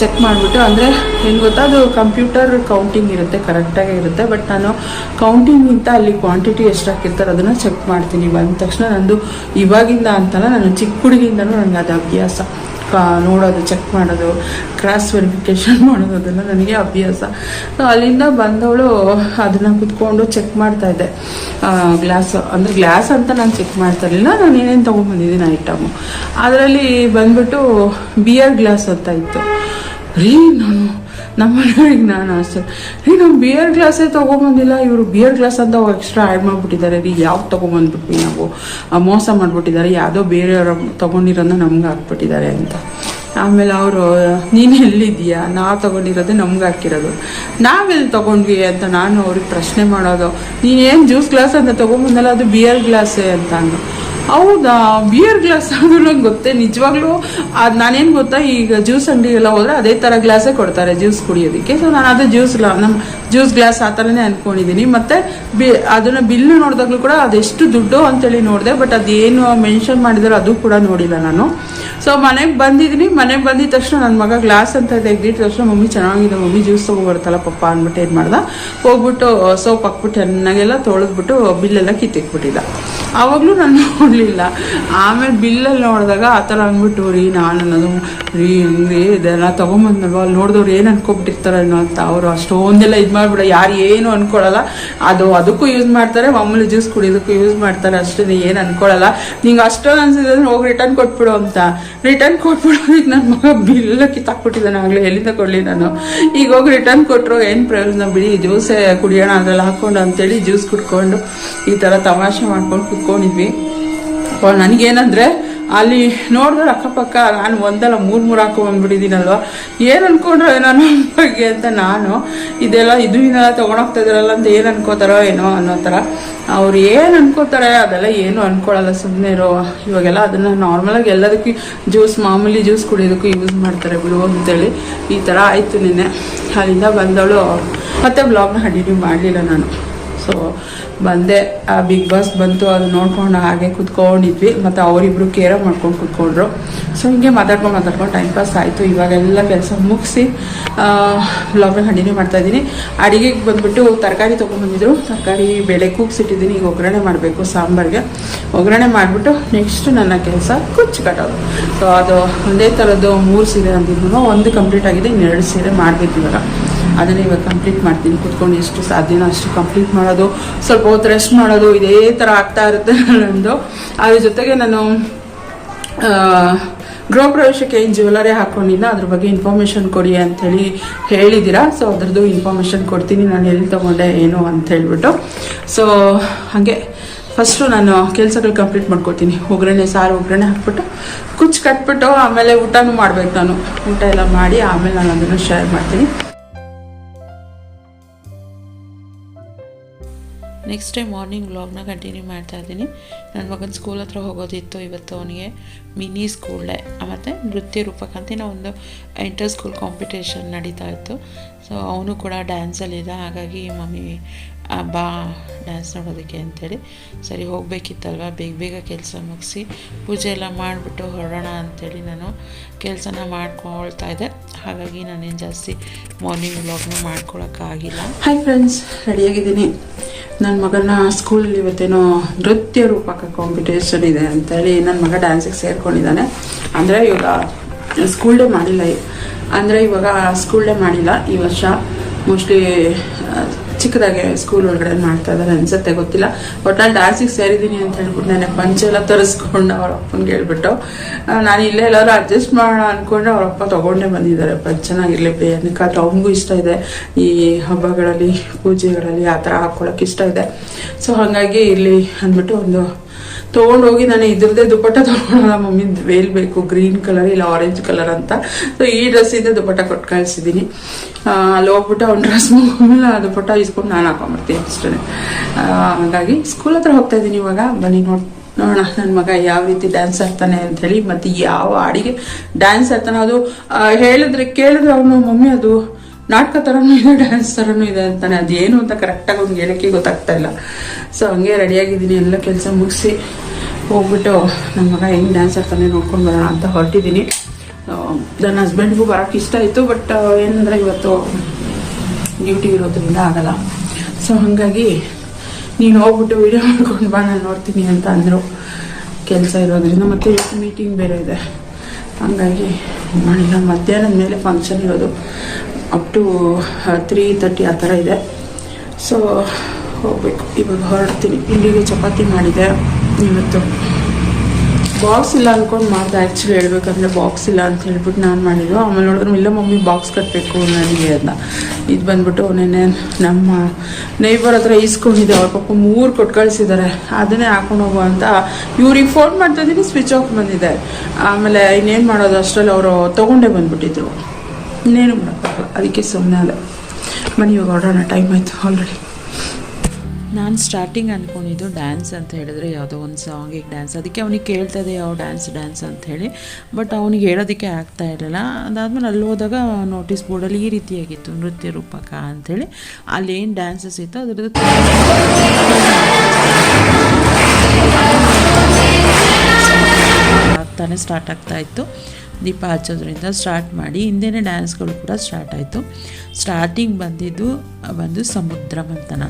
ಚೆಕ್ ಮಾಡಿಬಿಟ್ಟು, ಅಂದರೆ ಏನು ಗೊತ್ತಾ ಅದು ಕಂಪ್ಯೂಟರ್ ಕೌಂಟಿಂಗ್ ಇರುತ್ತೆ ಕರೆಕ್ಟಾಗಿ ಇರುತ್ತೆ ಬಟ್ ನಾನು ಕೌಂಟಿಂಗಿಂತ ಅಲ್ಲಿ ಕ್ವಾಂಟಿಟಿ ಎಷ್ಟು ಹಾಕಿರ್ತಾರೆ ಅದನ್ನು ಚೆಕ್ ಮಾಡ್ತೀನಿ. ಬಂದ ತಕ್ಷಣ ನಂದು ಇವಾಗಿಂದ ಅಂತಲ್ಲ, ನಾನು ಚಿಕ್ಕ ಹುಡುಗಿಂದನೂ ನನಗೆ ಅದು ಅಭ್ಯಾಸ. ನೋಡೋದು ಚೆಕ್ ಮಾಡೋದು ಕ್ರಾಸ್ ವೆರಿಫಿಕೇಷನ್ *laughs* ಮಾಡೋದು, ಅದೆಲ್ಲ ನನಗೆ ಅಭ್ಯಾಸ. ಸೊ ಅಲ್ಲಿಂದ ಬಂದವಳು ಅದನ್ನು ಕುತ್ಕೊಂಡು ಚೆಕ್ ಮಾಡ್ತಾ ಇದ್ದೆ. ಗ್ಲಾಸ್ ಅಂದರೆ ಗ್ಲಾಸ್ ಅಂತ ನಾನು ಚೆಕ್ ಮಾಡ್ತಾ ಇರಲಿಲ್ಲ, ನಾನು ಏನೇನು ತೊಗೊಂಬಂದಿದ್ದೀನಿ ಐಟಮು ಅದರಲ್ಲಿ ಬಂದ್ಬಿಟ್ಟು ಬಿಯರ್ ಗ್ಲಾಸ್ ಅಂತ ಇತ್ತು. ರೀ ನಾನು ನಮ್ಮ ಮನೆಯವ್ರಿಗೆ ನಾನು ಆಸೆ. ರೀ ನಾವು ಬಿಯರ್ ಗ್ಲಾಸೇ ತೊಗೊಂಬಂದಿಲ್ಲ. ಇವರು ಬಿಯರ್ ಗ್ಲಾಸ್ ಅಂತ ಎಕ್ಸ್ಟ್ರಾ ಆ್ಯಡ್ ಮಾಡಿಬಿಟ್ಟಿದ್ದಾರೆ. ರೀ ಯಾವ್ದು ತೊಗೊಂಬಂದ್ಬಿಟ್ವಿ ನಾವು? ಮೋಸ ಮಾಡಿಬಿಟ್ಟಿದ್ದಾರೆ. ಯಾವುದೋ ಬೇರೆಯವ್ರ ತೊಗೊಂಡಿರೋದನ್ನ ನಮ್ಗೆ ಹಾಕ್ಬಿಟ್ಟಿದ್ದಾರೆ ಅಂತ. ಆಮೇಲೆ ಅವರು, ನೀನು ಎಲ್ಲಿದ್ದೀಯಾ? ನಾವು ತೊಗೊಂಡಿರೋದು ನಮ್ಗೆ ಹಾಕಿರೋದು. ನಾವೆಲ್ಲಿ ತೊಗೊಂಡ್ವಿ ಅಂತ ನಾನು ಅವ್ರಿಗೆ ಪ್ರಶ್ನೆ ಮಾಡೋದು. ನೀನೇನು ಜ್ಯೂಸ್ ಗ್ಲಾಸ್ ಅಂತ ತೊಗೊಂಬಂದಲ್ಲ, ಅದು ಬಿಯರ್ ಗ್ಲಾಸೇ ಅಂತ ಅಂದು. ಹೌದಾ? ಬಿಯರ್ ಗ್ಲಾಸ್ ಅಂದ್ರೂ ನಂಗೆ ಗೊತ್ತೇ, ನಿಜವಾಗ್ಲೂ ಅದು ನಾನೇನು ಗೊತ್ತಾ, ಈಗ ಜ್ಯೂಸ್ ಅಂಗಡಿಗೆಲ್ಲ ಹೋದ್ರೆ ಅದೇ ಥರ ಗ್ಲಾಸೇ ಕೊಡ್ತಾರೆ ಜ್ಯೂಸ್ ಕುಡಿಯೋದಕ್ಕೆ. ಸೊ ನಾನು ಅದು ಜ್ಯೂಸ್ ನಮ್ಮ ಜ್ಯೂಸ್ ಗ್ಲಾಸ್ ಆ ಥರನೇ ಅಂದ್ಕೊಂಡಿದ್ದೀನಿ ಮತ್ತು ಬಿ, ಅದನ್ನು ಬಿಲ್ ನೋಡಿದಾಗಲೂ ಕೂಡ ಅದೆಷ್ಟು ದುಡ್ಡು ಅಂತೇಳಿ ನೋಡಿದೆ ಬಟ್ ಅದೇನು ಮೆನ್ಷನ್ ಮಾಡಿದಾರೋ ಅದು ಕೂಡ ನೋಡಿಲ್ಲ ನಾನು. ಸೊ ಮನೆಗೆ ಬಂದಿದ್ದೀನಿ ಮನೆಗೆ ಬಂದಿದ ತಕ್ಷಣ ನನ್ನ ಮಗ ಗ್ಲಾಸ್ ಅಂತ ತೆಗ್ದಿಟ್ಟ ತಕ್ಷಣ, ಮಮ್ಮಿ, ಚೆನ್ನಾಗಿದೆ. ಮಮ್ಮಿ ಜ್ಯೂಸ್ ತೊಗೊಬರ್ತಲ್ಲ ಪಪ್ಪ ಅಂದ್ಬಿಟ್ಟು ಏನು ಮಾಡ್ದ. ಹೋಗ್ಬಿಟ್ಟು ಸೋಪ್ ಹಾಕ್ಬಿಟ್ಟು ಚೆನ್ನಾಗೆಲ್ಲ ತೊಳೆದ್ಬಿಟ್ಟು, ಬಿಲ್ಲೆಲ್ಲ ಕಿತ್ತಿಕ್ಬಿಟ್ಟಿದ್ದ ಆವಾಗಲೂ ನಾನು ನೋಡಲಿಲ್ಲ. ಆಮೇಲೆ ಬಿಲ್ಲಲ್ಲಿ ನೋಡಿದಾಗ ಆ ಥರ ಅಂದ್ಬಿಟ್ಟು, ರೀ, ನಾನು ಅನ್ನೋದು, ರೀ, ಹಂಗೆ ಇದೆಲ್ಲ ತೊಗೊಂಬಂದಲ್ವ ಅಲ್ಲಿ ನೋಡಿದವ್ರು ಏನು ಅನ್ಕೊಬಿಟ್ಟಿರ್ತಾರೇನೋ ಅಂತ ಅವರು ಅಷ್ಟೊಂದೆಲ್ಲ ಇದು ಮಾಡಿಬಿಡ ಯಾರು ಏನು ಅನ್ಕೊಳ್ಳಲ್ಲ ಅದು, ಅದಕ್ಕೂ ಯೂಸ್ ಮಾಡ್ತಾರೆ. ಮಾಮೂಲಿ ಜ್ಯೂಸ್ ಕುಡಿಯೋದಕ್ಕೂ ಯೂಸ್ ಮಾಡ್ತಾರೆ. ಅಷ್ಟೇ ಏನು ಅನ್ಕೊಳ್ಳಲ್ಲ ನಿಂಗೆ ಅಷ್ಟೊಂದು ಅನ್ಸಿದ್ರೆ ಹೋಗಿ ರಿಟರ್ನ್ ಕೊಟ್ಬಿಡು ಅಂತ. ರಿಟರ್ನ್ ಕೊಟ್ಬಿಡೋದಕ್ಕೆ ನನ್ನ ಮಗ ಬಿಲ್ಲ ಕಿತ್ತಾಕ್ಬಿಟ್ಟಿದ್ದಾನೆ ಆಗಲೇ, ಎಲ್ಲಿಂದ ಕೊಡಲಿ ನಾನು? ಈಗ ಹೋಗಿ ರಿಟರ್ನ್ ಕೊಟ್ಟರು ಏನು ಪ್ರಯೋಜನ ಬಿಡಿ ಜ್ಯೂಸೆ ಕುಡಿಯೋಣ, ಅದ್ರಲ್ಲಿ ಹಾಕ್ಕೊಂಡು ಅಂತೇಳಿ ಜ್ಯೂಸ್ ಕುಡ್ಕೊಂಡು ಈ ಥರ ತಮಾಷೆ ಮಾಡ್ಕೊಂಡು ಕುತ್ಕೊಂಡಿದ್ವಿ. ನನಗೇನಂದರೆ ನನಗೇನಂದ್ರೆ ಅಲ್ಲಿ ನೋಡಿದ್ರೆ ಅಕ್ಕಪಕ್ಕ ನಾನು ಒಂದಲ್ಲ ಮೂರು ಮೂರು ಹಾಕೊಂಡ್ಬಂದ್ಬಿಟ್ಟಿದ್ದೀನಲ್ವ ಏನು ಅನ್ಕೊಂಡ್ರೆ ನಾನು ಬಗ್ಗೆ ಅಂತ ನಾನು, ಇದೆಲ್ಲ ಇದು ಇನ್ನೆಲ್ಲ ತೊಗೊಂಡೋಗ್ತಾ ಇದ್ರಲ್ಲ ಅಂತ ಏನು ಅನ್ಕೋತಾರೋ ಏನೋ ಅನ್ನೋ ಥರ. ಅವ್ರು ಏನು ಅನ್ಕೋತಾರೆ ಅದೆಲ್ಲ ಏನು ಅನ್ಕೊಳ್ಳಲ್ಲ ಸುಮ್ಮನೆ ಇರೋ ಇವಾಗೆಲ್ಲ ಅದನ್ನು ನಾರ್ಮಲಾಗಿ ಎಲ್ಲದಕ್ಕೂ ಜ್ಯೂಸ್ ಮಾಮೂಲಿ ಜ್ಯೂಸ್ ಕುಡಿಯೋದಕ್ಕೂ ಯೂಸ್ ಮಾಡ್ತಾರೆ ಬಿಡು ಅಂತೇಳಿ. ಈ ಥರ ಆಯಿತು ನಿನ್ನೆ. ಅಲ್ಲಿಂದ ಬಂದವಳು. ಮತ್ತೆ ಬ್ಲಾಗ್ನ ಕಂಟಿನ್ಯೂ ಮಾಡಲಿಲ್ಲ ನಾನು. ಸೊ ಬಂದೆ. ಆ ಬಿಗ್ ಬಾಸ್ ಬಂತು ಅದು ನೋಡ್ಕೊಂಡು ಹಾಗೆ ಕುತ್ಕೊಂಡಿದ್ವಿ. ಮತ್ತು ಅವರಿಬ್ರು ಕೇರ ಮಾಡ್ಕೊಂಡು ಕುತ್ಕೊಂಡ್ರು. ಸೊ ಹಿಂಗೆ ಮಾತಾಡ್ಕೊಂಡು ಮಾತಾಡ್ಕೊಂಡು ಟೈಮ್ ಪಾಸ್ ಆಯಿತು. ಇವಾಗೆಲ್ಲ ಕೆಲಸ ಮುಗಿಸಿ ಬ್ಲಾಗ್ನ ಹಂಡಿನೇ ಮಾಡ್ತಾಯಿದ್ದೀನಿ ಅಡಿಗೆಗೆ ಬಂದ್ಬಿಟ್ಟು ತರಕಾರಿ ತೊಗೊಂಡ್ಬಂದಿದ್ರು ತರಕಾರಿ ಬೆಳೆ ಕೂಗ್ಸಿಟ್ಟಿದ್ದೀನಿ. ಈಗ ಒಗ್ಗರಣೆ ಮಾಡಬೇಕು ಸಾಂಬಾರಿಗೆ. ಒಗ್ಗರಣೆ ಮಾಡಿಬಿಟ್ಟು ನೆಕ್ಸ್ಟ್ ನನ್ನ ಕೆಲಸ ಕುಚ್ಚು ಕಟ್ಟೋದು. ಸೊ ಅದು ಒಂದೇ ಥರದ್ದು ಮೂರು ಸೀರೆ ಅಂತಿದ್ರು ಒಂದು ಕಂಪ್ಲೀಟ್ ಆಗಿದೆ. ಇನ್ನೆರಡು ಸೀರೆ ಮಾಡಬೇಕು ಇವಾಗ. ಅದನ್ನೇ ಇವಾಗ ಕಂಪ್ಲೀಟ್ ಮಾಡ್ತೀನಿ. ಕುತ್ಕೊಂಡು ಎಷ್ಟು ಸಾಧ್ಯನೋ ಅಷ್ಟು ಕಂಪ್ಲೀಟ್ ಮಾಡೋದು. ಸ್ವಲ್ಪ ಹೊತ್ತು ರೆಸ್ಟ್ ಮಾಡೋದು. ಇದೇ ಥರ ಆಗ್ತಾ ಇರುತ್ತೆ ನನ್ನದು. ಅದ್ರ ಜೊತೆಗೆ ನಾನು ಗೃಹ ಪ್ರವೇಶಕ್ಕೆ ಏನು ಜ್ಯುವೆಲರಿ ಹಾಕ್ಕೊಂಡಿಲ್ಲ ಅದ್ರ ಬಗ್ಗೆ ಇನ್ಫಾರ್ಮೇಷನ್ ಕೊಡಿ ಅಂಥೇಳಿ ಹೇಳಿದ್ದೀರಾ. ಸೊ ಅದ್ರದ್ದು ಇನ್ಫಾರ್ಮೇಷನ್ ಕೊಡ್ತೀನಿ. ನಾನು ಎಲ್ಲಿ ತೊಗೊಂಡೆ, ಏನು ಅಂತ ಹೇಳ್ಬಿಟ್ಟು. ಸೊ ಹಾಗೆ ಫಸ್ಟು ನಾನು ಕೆಲಸಗಳು ಕಂಪ್ಲೀಟ್ ಮಾಡ್ಕೊತೀನಿ ಒಗ್ಗರಣೆ, ಸಾರು, ಒಗ್ಗರಣೆ ಹಾಕ್ಬಿಟ್ಟು ಕುಚ್ಚು ಕಟ್ಬಿಟ್ಟು ಆಮೇಲೆ ಊಟನೂ ಮಾಡ್ಬೇಕು ನಾನು. ಊಟ ಎಲ್ಲ ಮಾಡಿ ಆಮೇಲೆ ನಾನು ಅದನ್ನು ಶೇರ್ ಮಾಡ್ತೀನಿ. ನೆಕ್ಸ್ಟ್ ಡೇ ಮಾರ್ನಿಂಗ್ ವ್ಲಾಗ್ನ ಕಂಟಿನ್ಯೂ ಮಾಡ್ತಾ ಇದ್ದೀನಿ. ನನ್ನ ಮಗನ ಸ್ಕೂಲ್ ಹತ್ರ ಹೋಗೋದಿತ್ತು ಇವತ್ತು ಅವನಿಗೆ ಮಿನಿ ಸ್ಕೂಲ್ ಡೇ ಮತ್ತು ನೃತ್ಯ ರೂಪಕಂತಿನ ಒಂದು ಇಂಟರ್ ಸ್ಕೂಲ್ ಕಾಂಪಿಟೇಷನ್ ನಡೀತಾ ಇತ್ತು. ಸೊ ಅವನು ಕೂಡ ಡ್ಯಾನ್ಸಲ್ಲಿದ್ದ ಹಾಗಾಗಿ ಮಮ್ಮಿ ಬಾ ಡ್ಯಾನ್ಸ್ ನೋಡೋದಕ್ಕೆ ಅಂತೇಳಿ. ಸರಿ, ಹೋಗಬೇಕಿತ್ತಲ್ವ? ಬೇಗ ಬೇಗ ಕೆಲಸ ಮುಗಿಸಿ ಪೂಜೆ ಎಲ್ಲ ಮಾಡಿಬಿಟ್ಟು ಹೊರಡೋಣ ಅಂಥೇಳಿ ನಾನು ಕೆಲಸನ ಮಾಡ್ಕೊಳ್ತಾ ಇದ್ದೆ. ಹಾಗಾಗಿ ನಾನೇನು ಜಾಸ್ತಿ ಮಾರ್ನಿಂಗ್ ವ್ಲಾಗ್ನ ಮಾಡ್ಕೊಳಕ್ಕಾಗಿಲ್ಲ. ಹಾಯ್ ಫ್ರೆಂಡ್ಸ್ ರೆಡಿಯಾಗಿದ್ದೀನಿ ನನ್ನ ಮಗನ ಸ್ಕೂಲಲ್ಲಿ ಇವತ್ತೇನೋ ನೃತ್ಯ ರೂಪಕ ಕಾಂಪಿಟೇಷನ್ ಇದೆ ಅಂತೇಳಿ ನನ್ನ ಮಗ ಡ್ಯಾನ್ಸಿಗೆ ಸೇರ್ಕೊಂಡಿದ್ದಾನೆ. ಅಂದರೆ ಇವಾಗ ಸ್ಕೂಲ್ ಡೇ ಮಾಡಿಲ್ಲ. ಅಂದರೆ ಇವಾಗ ಸ್ಕೂಲ್ ಡೇ ಮಾಡಿಲ್ಲ. ಈ ವರ್ಷ ಮೋಸ್ಟ್ಲಿ ಚಿಕ್ಕದಾಗೆ ಸ್ಕೂಲ್ ಒಳಗಡೆ ಮಾಡ್ತಾ ಇದ್ದಾರೆ ಅನ್ಸುತ್ತೆ, ಗೊತ್ತಿಲ್ಲ. ಒಟ್ನಲ್ಲಿ ಡ್ಯಾನ್ಸಿಗೆ ಸೇರಿದ್ದೀನಿ ಅಂತ ಹೇಳ್ಬಿಟ್ಟು ನನಗೆ ಪಂಚೆಲ್ಲ ತರಿಸ್ಕೊಂಡು ಅವ್ರ ಅಪ್ಪನಿಗೆ ಹೇಳ್ಬಿಟ್ಟು ನಾನು ಇಲ್ಲೇ ಎಲ್ಲರೂ ಅಡ್ಜಸ್ಟ್ ಮಾಡೋಣ ಅನ್ಕೊಂಡು ಅವ್ರ ಅಪ್ಪ ತೊಗೊಂಡೇ ಬಂದಿದ್ದಾರೆ. ಪಂಚ್ ಚೆನ್ನಾಗಿರಲಿ ಅದು ಅವನಿಗೂ ಇಷ್ಟ ಇದೆ. ಈ ಹಬ್ಬಗಳಲ್ಲಿ, ಪೂಜೆಗಳಲ್ಲಿ ಆ ಥರ ಹಾಕ್ಕೊಳಕ್ಕೆ ಇಷ್ಟ ಇದೆ. ಸೊ ಹಾಗಾಗಿ ಇಲ್ಲಿ ಅಂದ್ಬಿಟ್ಟು ಒಂದು ತೊಗೊಂಡೋಗಿ ನಾನು ಇದ್ರದ್ದೇ ದುಪ್ಪಟ್ಟ ತೊಗೊಳೋಣ ಮಮ್ಮಿ ವೇಲ್ ಬೇಕು, ಗ್ರೀನ್ ಕಲರ್ ಇಲ್ಲ ಆರೆಂಜ್ ಕಲರ್ ಅಂತ. ಸೊ ಈ ಡ್ರೆಸ್ಸಿಂದ ದುಪ್ಪಟ್ಟ ಕೊಟ್ಟು ಕಳಿಸಿದ್ದೀನಿ. ಅಲ್ಲಿ ಹೋಗ್ಬಿಟ್ಟು ಅವ್ನ ಡ್ರೆಸ್ ಮುಗಿದ್ಮೇಲೆ ಆ ದುಪ್ಪಟ್ಟ ಇಸ್ಕೊಂಡು ನಾನು ಹಾಕೊಂಡ್ಬರ್ತೀನಿ ಅಷ್ಟೇ ಹಾಗಾಗಿ ಸ್ಕೂಲ್ ಹತ್ರ ಹೋಗ್ತಾ ಇದ್ದೀನಿ ಇವಾಗ. ಬನ್ನಿ ನೋಡಿ, ನೋಡೋಣ ನನ್ನ ಮಗ ಯಾವ ರೀತಿ ಡ್ಯಾನ್ಸ್ ಆಡ್ತಾನೆ ಅಂತ ಹೇಳಿ ಮತ್ತೆ ಯಾವ ಹಾಡಿಗೆ ಡ್ಯಾನ್ಸ್ ಆಡ್ತಾನೆ. ಅದು ಹೇಳಿದ್ರೆ ಕೇಳಿದ್ರೆ ಅವನು ಮಮ್ಮಿ ಅದು ನಾಟಕ ಥರನೂ ಇದೆ ಡ್ಯಾನ್ಸ್ ಥರನೂ ಇದೆ ಅಂತಾನೆ. ಅದೇನು ಅಂತ ಕರೆಕ್ಟಾಗಿ ಒಂದು ಹೇಳಕ್ಕೆ ಗೊತ್ತಾಗ್ತಾ ಇಲ್ಲ. ಸೊ ಹಂಗೆ ರೆಡಿಯಾಗಿದ್ದೀನಿ ಎಲ್ಲ ಕೆಲಸ ಮುಗಿಸಿ ಹೋಗ್ಬಿಟ್ಟು ನಮ್ಮ ಮಗ ಹೆಂಗೆ ಡ್ಯಾನ್ಸ್ ಆಡ್ತಾನೆ ನೋಡ್ಕೊಂಡು ಬರೋಣ ಅಂತ ಹೊರಟಿದ್ದೀನಿ. ನನ್ನ ಹಸ್ಬೆಂಡ್ಗೂ ಬರೋಕ್ಕೆ ಇಷ್ಟ ಆಯಿತು ಬಟ್ ಏನಂದರೆ ಇವತ್ತು ಡ್ಯೂಟಿ ಇರೋದ್ರಿಂದ ಆಗಲ್ಲ. ಸೊ ಹಾಗಾಗಿ ನೀನು ಹೋಗ್ಬಿಟ್ಟು ವೀಡಿಯೋ ಮಾಡ್ಕೊಂಡು ಬಾ, ನಾನು ನೋಡ್ತೀನಿ ಅಂತ ಅಂದರು. ಕೆಲಸ ಇರೋದ್ರಿಂದ ಮತ್ತೆ ಮೀಟಿಂಗ್ ಬೇರೆ ಇದೆ. ಹಾಗಾಗಿ ಮಾಡಿಲ್ಲ. ಮಧ್ಯಾಹ್ನದ ಮೇಲೆ ಫಂಕ್ಷನ್ ಇರೋದು. ಅಪ್ ಟು ತ್ರೀ ತರ್ಟಿ ಆ ಥರ ಇದೆ. ಸೊ ಹೋಗ್ಬೇಕು. ಇವಾಗ ಹೊರಡ್ತೀನಿ. ಇಲ್ಲಿಗೆ ಚಪಾತಿ ಮಾಡಿದೆ. ಇವತ್ತು ಬಾಕ್ಸ್ ಇಲ್ಲ ಅಂದ್ಕೊಂಡು ಮಾಡಿದೆ. ಆ್ಯಕ್ಚುಲಿ ಹೇಳ್ಬೇಕಂದ್ರೆ ಬಾಕ್ಸ್ ಇಲ್ಲ ಅಂತ ಹೇಳ್ಬಿಟ್ಟು ನಾನು ಮಾಡಿದ್ದು. ಆಮೇಲೆ ನೋಡಿದ್ರೆ ಇಲ್ಲ ಮಮ್ಮಿ ಬಾಕ್ಸ್ ಕಟ್ಟಬೇಕು ನನಗೆ ಅಂತ. ಇದು ಬಂದ್ಬಿಟ್ಟು ನೆನೆ ನಮ್ಮ ನೈಬರ್ ಹತ್ರ ಈಸ್ಕೊಂಡಿದ್ದೆ. ಅವ್ರ ಪಾಪ ಮೂರು ಕೊಟ್ಟು ಕಳಿಸಿದ್ದಾರೆ ಅದನ್ನೇ ಹಾಕೊಂಡು ಹೋಗು ಅಂತ ಇವ್ರಿಗೆ ಫೋನ್ ಮಾಡ್ತಾ ಇದ್ದೀನಿ. ಸ್ವಿಚ್ ಆಫ್ ಬಂದಿದೆ. ಆಮೇಲೆ ಇನ್ನೇನು ಮಾಡೋದು? ಅಷ್ಟರಲ್ಲಿ ಅವರು ತೊಗೊಂಡೇ ಬಂದ್ಬಿಟ್ಟಿದ್ರು. ಇನ್ನೇನು ಮಾಡೋಕ್ಕಾಗಲ್ಲ ಅದಕ್ಕೆ ಸುಮ್ಮನೆ ಅಲ್ಲ ಮನೆ ಇವಾಗ ಹೊರಡೋಣ. ಟೈಮ್ ಆಯಿತು ಆಲ್ರೆಡಿ ನಾನು ಸ್ಟಾರ್ಟಿಂಗ್ ಅಂದ್ಕೊಂಡಿದ್ದು ಡ್ಯಾನ್ಸ್ ಅಂತ ಹೇಳಿದ್ರೆ ಯಾವುದೋ ಒಂದು ಸಾಂಗಿಗೆ ಡ್ಯಾನ್ಸ್ ಅದಕ್ಕೆ ಅವನಿಗೆ ಕೇಳ್ತಾ ಇದೆ ಯಾವ ಡ್ಯಾನ್ಸ್ ಡ್ಯಾನ್ಸ್ ಅಂತ ಹೇಳಿ. ಬಟ್ ಅವನಿಗೆ ಹೇಳೋದಕ್ಕೆ ಆಗ್ತಾ ಇರಲಿಲ್ಲ. ಅದಾದಮೇಲೆ ಅಲ್ಲಿ ಹೋದಾಗ ನೋಟಿಸ್ ಬೋರ್ಡಲ್ಲಿ ಈ ರೀತಿಯಾಗಿತ್ತು, ನೃತ್ಯ ರೂಪಕ ಅಂಥೇಳಿ ಅಲ್ಲಿ ಏನು ಡ್ಯಾನ್ಸಸ್ ಇತ್ತು ಅದರದ್ದು ಆಗ್ತಾನೆ ಸ್ಟಾರ್ಟ್ ಆಗ್ತಾ ಇತ್ತು. ದೀಪ ಹಚ್ಚೋದ್ರಿಂದ ಸ್ಟಾರ್ಟ್ ಮಾಡಿ ಹಿಂದೆನೇ ಡ್ಯಾನ್ಸ್ಗಳು ಕೂಡ ಸ್ಟಾರ್ಟ್ ಆಯಿತು. ಸ್ಟಾರ್ಟಿಂಗ್ ಬಂದಿದ್ದು ಒಂದು ಸಮುದ್ರ ಮಂಥನ.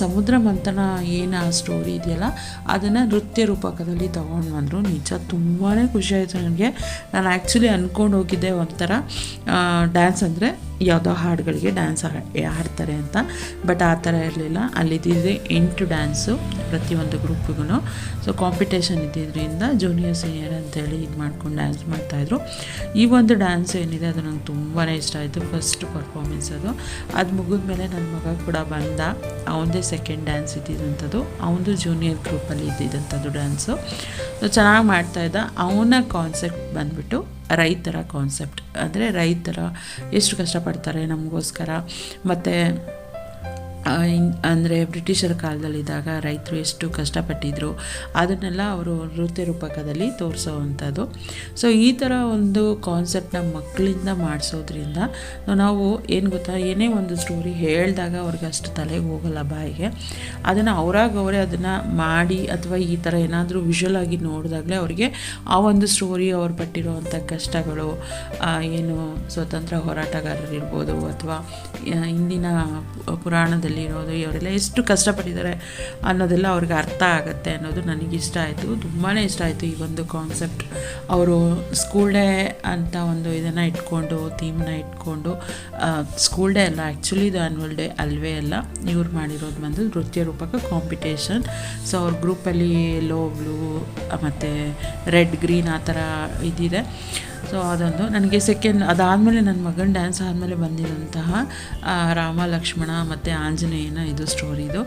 ಸಮುದ್ರ ಮಂಥನ ಏನು ಆ ಸ್ಟೋರಿ ಇದೆಯಲ್ಲ, ಅದನ್ನು ನೃತ್ಯ ರೂಪಕದಲ್ಲಿ ತೊಗೊಂಡು ಬಂದರು. ನಿಜ ತುಂಬಾ ಖುಷಿ ಆಯಿತು ನನಗೆ. ನಾನು ಆ್ಯಕ್ಚುಲಿ ಅಂದ್ಕೊಂಡು ಹೋಗಿದ್ದೆ ಒಂಥರ ಡ್ಯಾನ್ಸ್ ಅಂದರೆ ಯಾವುದೋ ಹಾಡುಗಳಿಗೆ ಡ್ಯಾನ್ಸ್ ಹಾಡ್ತಾರೆ ಅಂತ. ಬಟ್ ಆ ಥರ ಇರಲಿಲ್ಲ. ಅಲ್ಲಿದ್ದಿದ್ರೆ ಎಂಟು ಡ್ಯಾನ್ಸು ಪ್ರತಿಯೊಂದು ಗ್ರೂಪ್ಗೂ ಸೊ ಕಾಂಪಿಟೇಷನ್ ಇದ್ದಿದ್ದರಿಂದ ಜೂನಿಯರ್ ಸೀನಿಯರ್ ಅಂತೇಳಿ ಇದು ಮಾಡ್ಕೊಂಡು ಡ್ಯಾನ್ಸ್ ಮಾಡ್ತಾಯಿದ್ರು ಈ ಒಂದು ಡ್ಯಾನ್ಸ್ ಏನಿದೆ, ಅದು ನಂಗೆ ತುಂಬಾ ಇಷ್ಟ ಆಯಿತು. ಫಸ್ಟ್ ಪರ್ಫಾರ್ಮೆನ್ಸ್ ಅದು. ಅದು ಮುಗಿದ್ಮೇಲೆ ನನ್ನ ಮಗ ಕೂಡ ಬಂದ. ಅವನದೇ ಸೆಕೆಂಡ್ ಡ್ಯಾನ್ಸ್ ಇದ್ದಿದ್ದಂಥದ್ದು ಅವನದು ಜೂನಿಯರ್ ಗ್ರೂಪಲ್ಲಿ ಇದ್ದಿದ್ದಂಥದ್ದು ಡ್ಯಾನ್ಸು ಚೆನ್ನಾಗಿ ಮಾಡ್ತಾಯಿದ್ದ ಅವನ ಕಾನ್ಸೆಪ್ಟ್ ಬಂದ್ಬಿಟ್ಟು ರೈತರ ಕಾನ್ಸೆಪ್ಟ್ ಅಂದರೆ ರೈತರ ಎಷ್ಟು ಕಷ್ಟಪಡ್ತಾರೆ ನಮಗೋಸ್ಕರ. ಮತ್ತು ಅಂದರೆ ಬ್ರಿಟಿಷರ ಕಾಲದಲ್ಲಿದ್ದಾಗ ರೈತರು ಎಷ್ಟು ಕಷ್ಟಪಟ್ಟಿದ್ರು, ಅದನ್ನೆಲ್ಲ ಅವರು ನೃತ್ಯ ರೂಪಕದಲ್ಲಿ ತೋರಿಸೋವಂಥದ್ದು. ಸೊ ಈ ಥರ ಒಂದು ಕಾನ್ಸೆಪ್ಟ್ನ ಮಕ್ಕಳಿಂದ ಮಾಡಿಸೋದ್ರಿಂದ ನಾವು ಏನು ಗೊತ್ತಾ, ಏನೇ ಒಂದು ಸ್ಟೋರಿ ಹೇಳಿದಾಗ ಅವ್ರಿಗೆ ಅಷ್ಟು ತಲೆಗೆ ಹೋಗಲ್ಲ ಬಾಯಿಗೆ. ಅದನ್ನು ಅವರಾಗ ಅವರೇ ಅದನ್ನು ಮಾಡಿ ಅಥವಾ ಈ ಥರ ಏನಾದರೂ ವಿಷುವಲ್ ಆಗಿ ನೋಡಿದಾಗಲೇ ಅವರಿಗೆ ಆ ಒಂದು ಸ್ಟೋರಿ ಅವ್ರು ಪಟ್ಟಿರುವಂಥ ಕಷ್ಟಗಳು ಏನು ಸ್ವತಂತ್ರ ಹೋರಾಟಗಾರರಿರ್ಬೋದು ಅಥವಾ ಇಂದಿನ ಪುರಾಣದಲ್ಲಿ ಇರೋದು ಇವರೆಲ್ಲ ಎಷ್ಟು ಕಷ್ಟಪಟ್ಟಿದ್ದಾರೆ ಅನ್ನೋದೆಲ್ಲ ಅವ್ರಿಗೆ ಅರ್ಥ ಆಗುತ್ತೆ ಅನ್ನೋದು ನನಗೆ ಇಷ್ಟ ಆಯಿತು. ತುಂಬಾ ಇಷ್ಟ ಆಯಿತು ಈ ಒಂದು ಕಾನ್ಸೆಪ್ಟ್ ಅವರು ಸ್ಕೂಲ್ ಡೇ ಅಂತ ಒಂದು ಇದನ್ನು ಇಟ್ಕೊಂಡು ಥೀಮ್ನ ಇಟ್ಕೊಂಡು ಸ್ಕೂಲ್ ಡೇ ಅಲ್ಲ ಆ್ಯಕ್ಚುಲಿ ಇದು ಆ್ಯನ್ವಲ್ ಡೇ ಅಲ್ವೇ ಅಲ್ಲ. ಇವ್ರು ಮಾಡಿರೋದು ಬಂದು ನೃತ್ಯ ರೂಪಕ ಕಾಂಪಿಟೇಷನ್ ಸೊ ಅವ್ರ ಗ್ರೂಪಲ್ಲಿ ಲೋ ಬ್ಲೂ ಮತ್ತು ರೆಡ್ ಗ್ರೀನ್ ಆ ಥರ ಇದಿದೆ. ಸೊ ಅದೊಂದು. ನನಗೆ ಸೆಕೆಂಡ್ ಅದಾದಮೇಲೆ ನನ್ನ ಮಗನ ಡ್ಯಾನ್ಸ್ ಆದಮೇಲೆ ಬಂದಿರೋಂತಹ ಆ, ರಾಮ ಲಕ್ಷ್ಮಣ ಮತ್ತು ಆಂಜನೇಯನ ಇದು ಸ್ಟೋರಿದು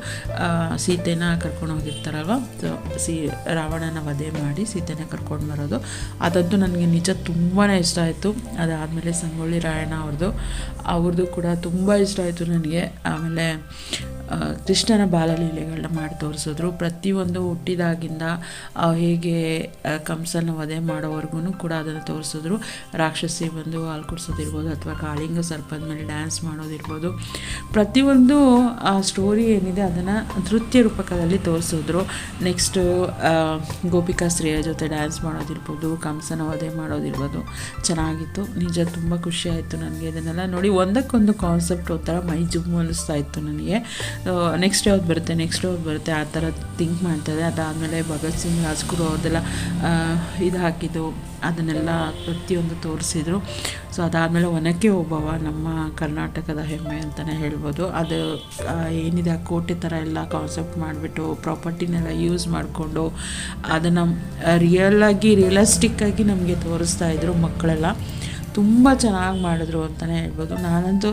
ಸೀತೆನ ಕರ್ಕೊಂಡು ಹೋಗಿರ್ತಾರಲ್ವ? ಸೊ ಸಿ ರಾವಣನ ವಧೆ ಮಾಡಿ ಸೀತೆನ ಕರ್ಕೊಂಡು ಬರೋದು. ಅದಂತೂ ನನಗೆ ನಿಜ ತುಂಬಾ ಇಷ್ಟ ಆಯಿತು. ಅದಾದಮೇಲೆ ಸಂಗೊಳ್ಳಿ ರಾಯಣ್ಣ ಅವ್ರದ್ದು ಅವ್ರದ್ದು ಕೂಡ ತುಂಬ ಇಷ್ಟ ಆಯಿತು ನನಗೆ. ಆಮೇಲೆ ಕೃಷ್ಣನ ಬಾಲಲೀಲೆಗಳನ್ನ ಮಾಡಿ ತೋರಿಸಿದ್ರು. ಪ್ರತಿಯೊಂದು ಹುಟ್ಟಿದಾಗಿಂದ ಹೇಗೆ ಕಂಸನ ವಧೆ ಮಾಡೋವರೆಗೂ ಕೂಡ ಅದನ್ನು ತೋರಿಸಿದ್ರು. ರಾಕ್ಷಸಿ ಬಂದು ಹಾಲು ಕುಡಿಸೋದಿರ್ಬೋದು ಅಥವಾ ಕಾಳಿಂಗ ಸರ್ಪದ ಮೇಲೆ ಡ್ಯಾನ್ಸ್ ಮಾಡೋದಿರ್ಬೋದು. ಪ್ರತಿಯೊಂದು, ಆ ಸ್ಟೋರಿ ಏನಿದೆ ಅದನ್ನು ನೃತ್ಯ ರೂಪಕದಲ್ಲಿ ತೋರಿಸಿದ್ರು. ನೆಕ್ಸ್ಟು ಗೋಪಿಕಾ ಸ್ತ್ರೀಯ ಜೊತೆ ಡ್ಯಾನ್ಸ್ ಮಾಡೋದಿರ್ಬೋದು, ಕಂಸನ ವಧೆ ಮಾಡೋದಿರ್ಬೋದು. ಚೆನ್ನಾಗಿತ್ತು. ನಿಜ ತುಂಬ ಖುಷಿ ಆಯಿತು ನನಗೆ ಇದನ್ನೆಲ್ಲ ನೋಡಿ. ಒಂದಕ್ಕೊಂದು ಕಾನ್ಸೆಪ್ಟ್ ಒಂಥರ ಮೈ ಜುಮ್ಮು ಅನ್ನಿಸ್ತಾ ಇತ್ತು ನನಗೆ. ನೆಕ್ಸ್ಟ್ ಯಾವ್ದು ಬರುತ್ತೆ ನೆಕ್ಸ್ಟ್ ಯಾವ್ದು ಬರುತ್ತೆ, ಆ ಥರ ಥಿಂಕ್ ಮಾಡ್ತಾರೆ. ಅದಾದಮೇಲೆ ಭಗತ್ ಸಿಂಗ್, ರಾಜ್ಗುರು ಅವ್ರದ್ದೆಲ್ಲ ಇದು ಹಾಕಿದ್ದು, ಅದನ್ನೆಲ್ಲ ಪ್ರತಿಯೊಂದು ತೋರಿಸಿದ್ರು. ಸೊ ಅದಾದಮೇಲೆ ಒನಕೆ ಓಬವ್ವ ನಮ್ಮ ಕರ್ನಾಟಕದ ಹೆಮ್ಮೆ ಅಂತಲೇ ಹೇಳ್ಬೋದು. ಅದು ಏನಿದೆ, ಆ ಕೋಟೆ ಥರ ಎಲ್ಲ ಕಾನ್ಸೆಪ್ಟ್ ಮಾಡಿಬಿಟ್ಟು ಪ್ರಾಪರ್ಟಿನೆಲ್ಲ ಯೂಸ್ ಮಾಡಿಕೊಂಡು, ಅದನ್ನು ರಿಯಲಾಗಿ ರಿಯಲಿಸ್ಟಿಕ್ಕಾಗಿ ನಮಗೆ ತೋರಿಸ್ತಾ ಇದ್ರು ಮಕ್ಕಳೆಲ್ಲ. ತುಂಬ ಚೆನ್ನಾಗಿ ಮಾಡಿದ್ರು ಅಂತಲೇ ಹೇಳ್ಬೋದು. ನಾನಂತೂ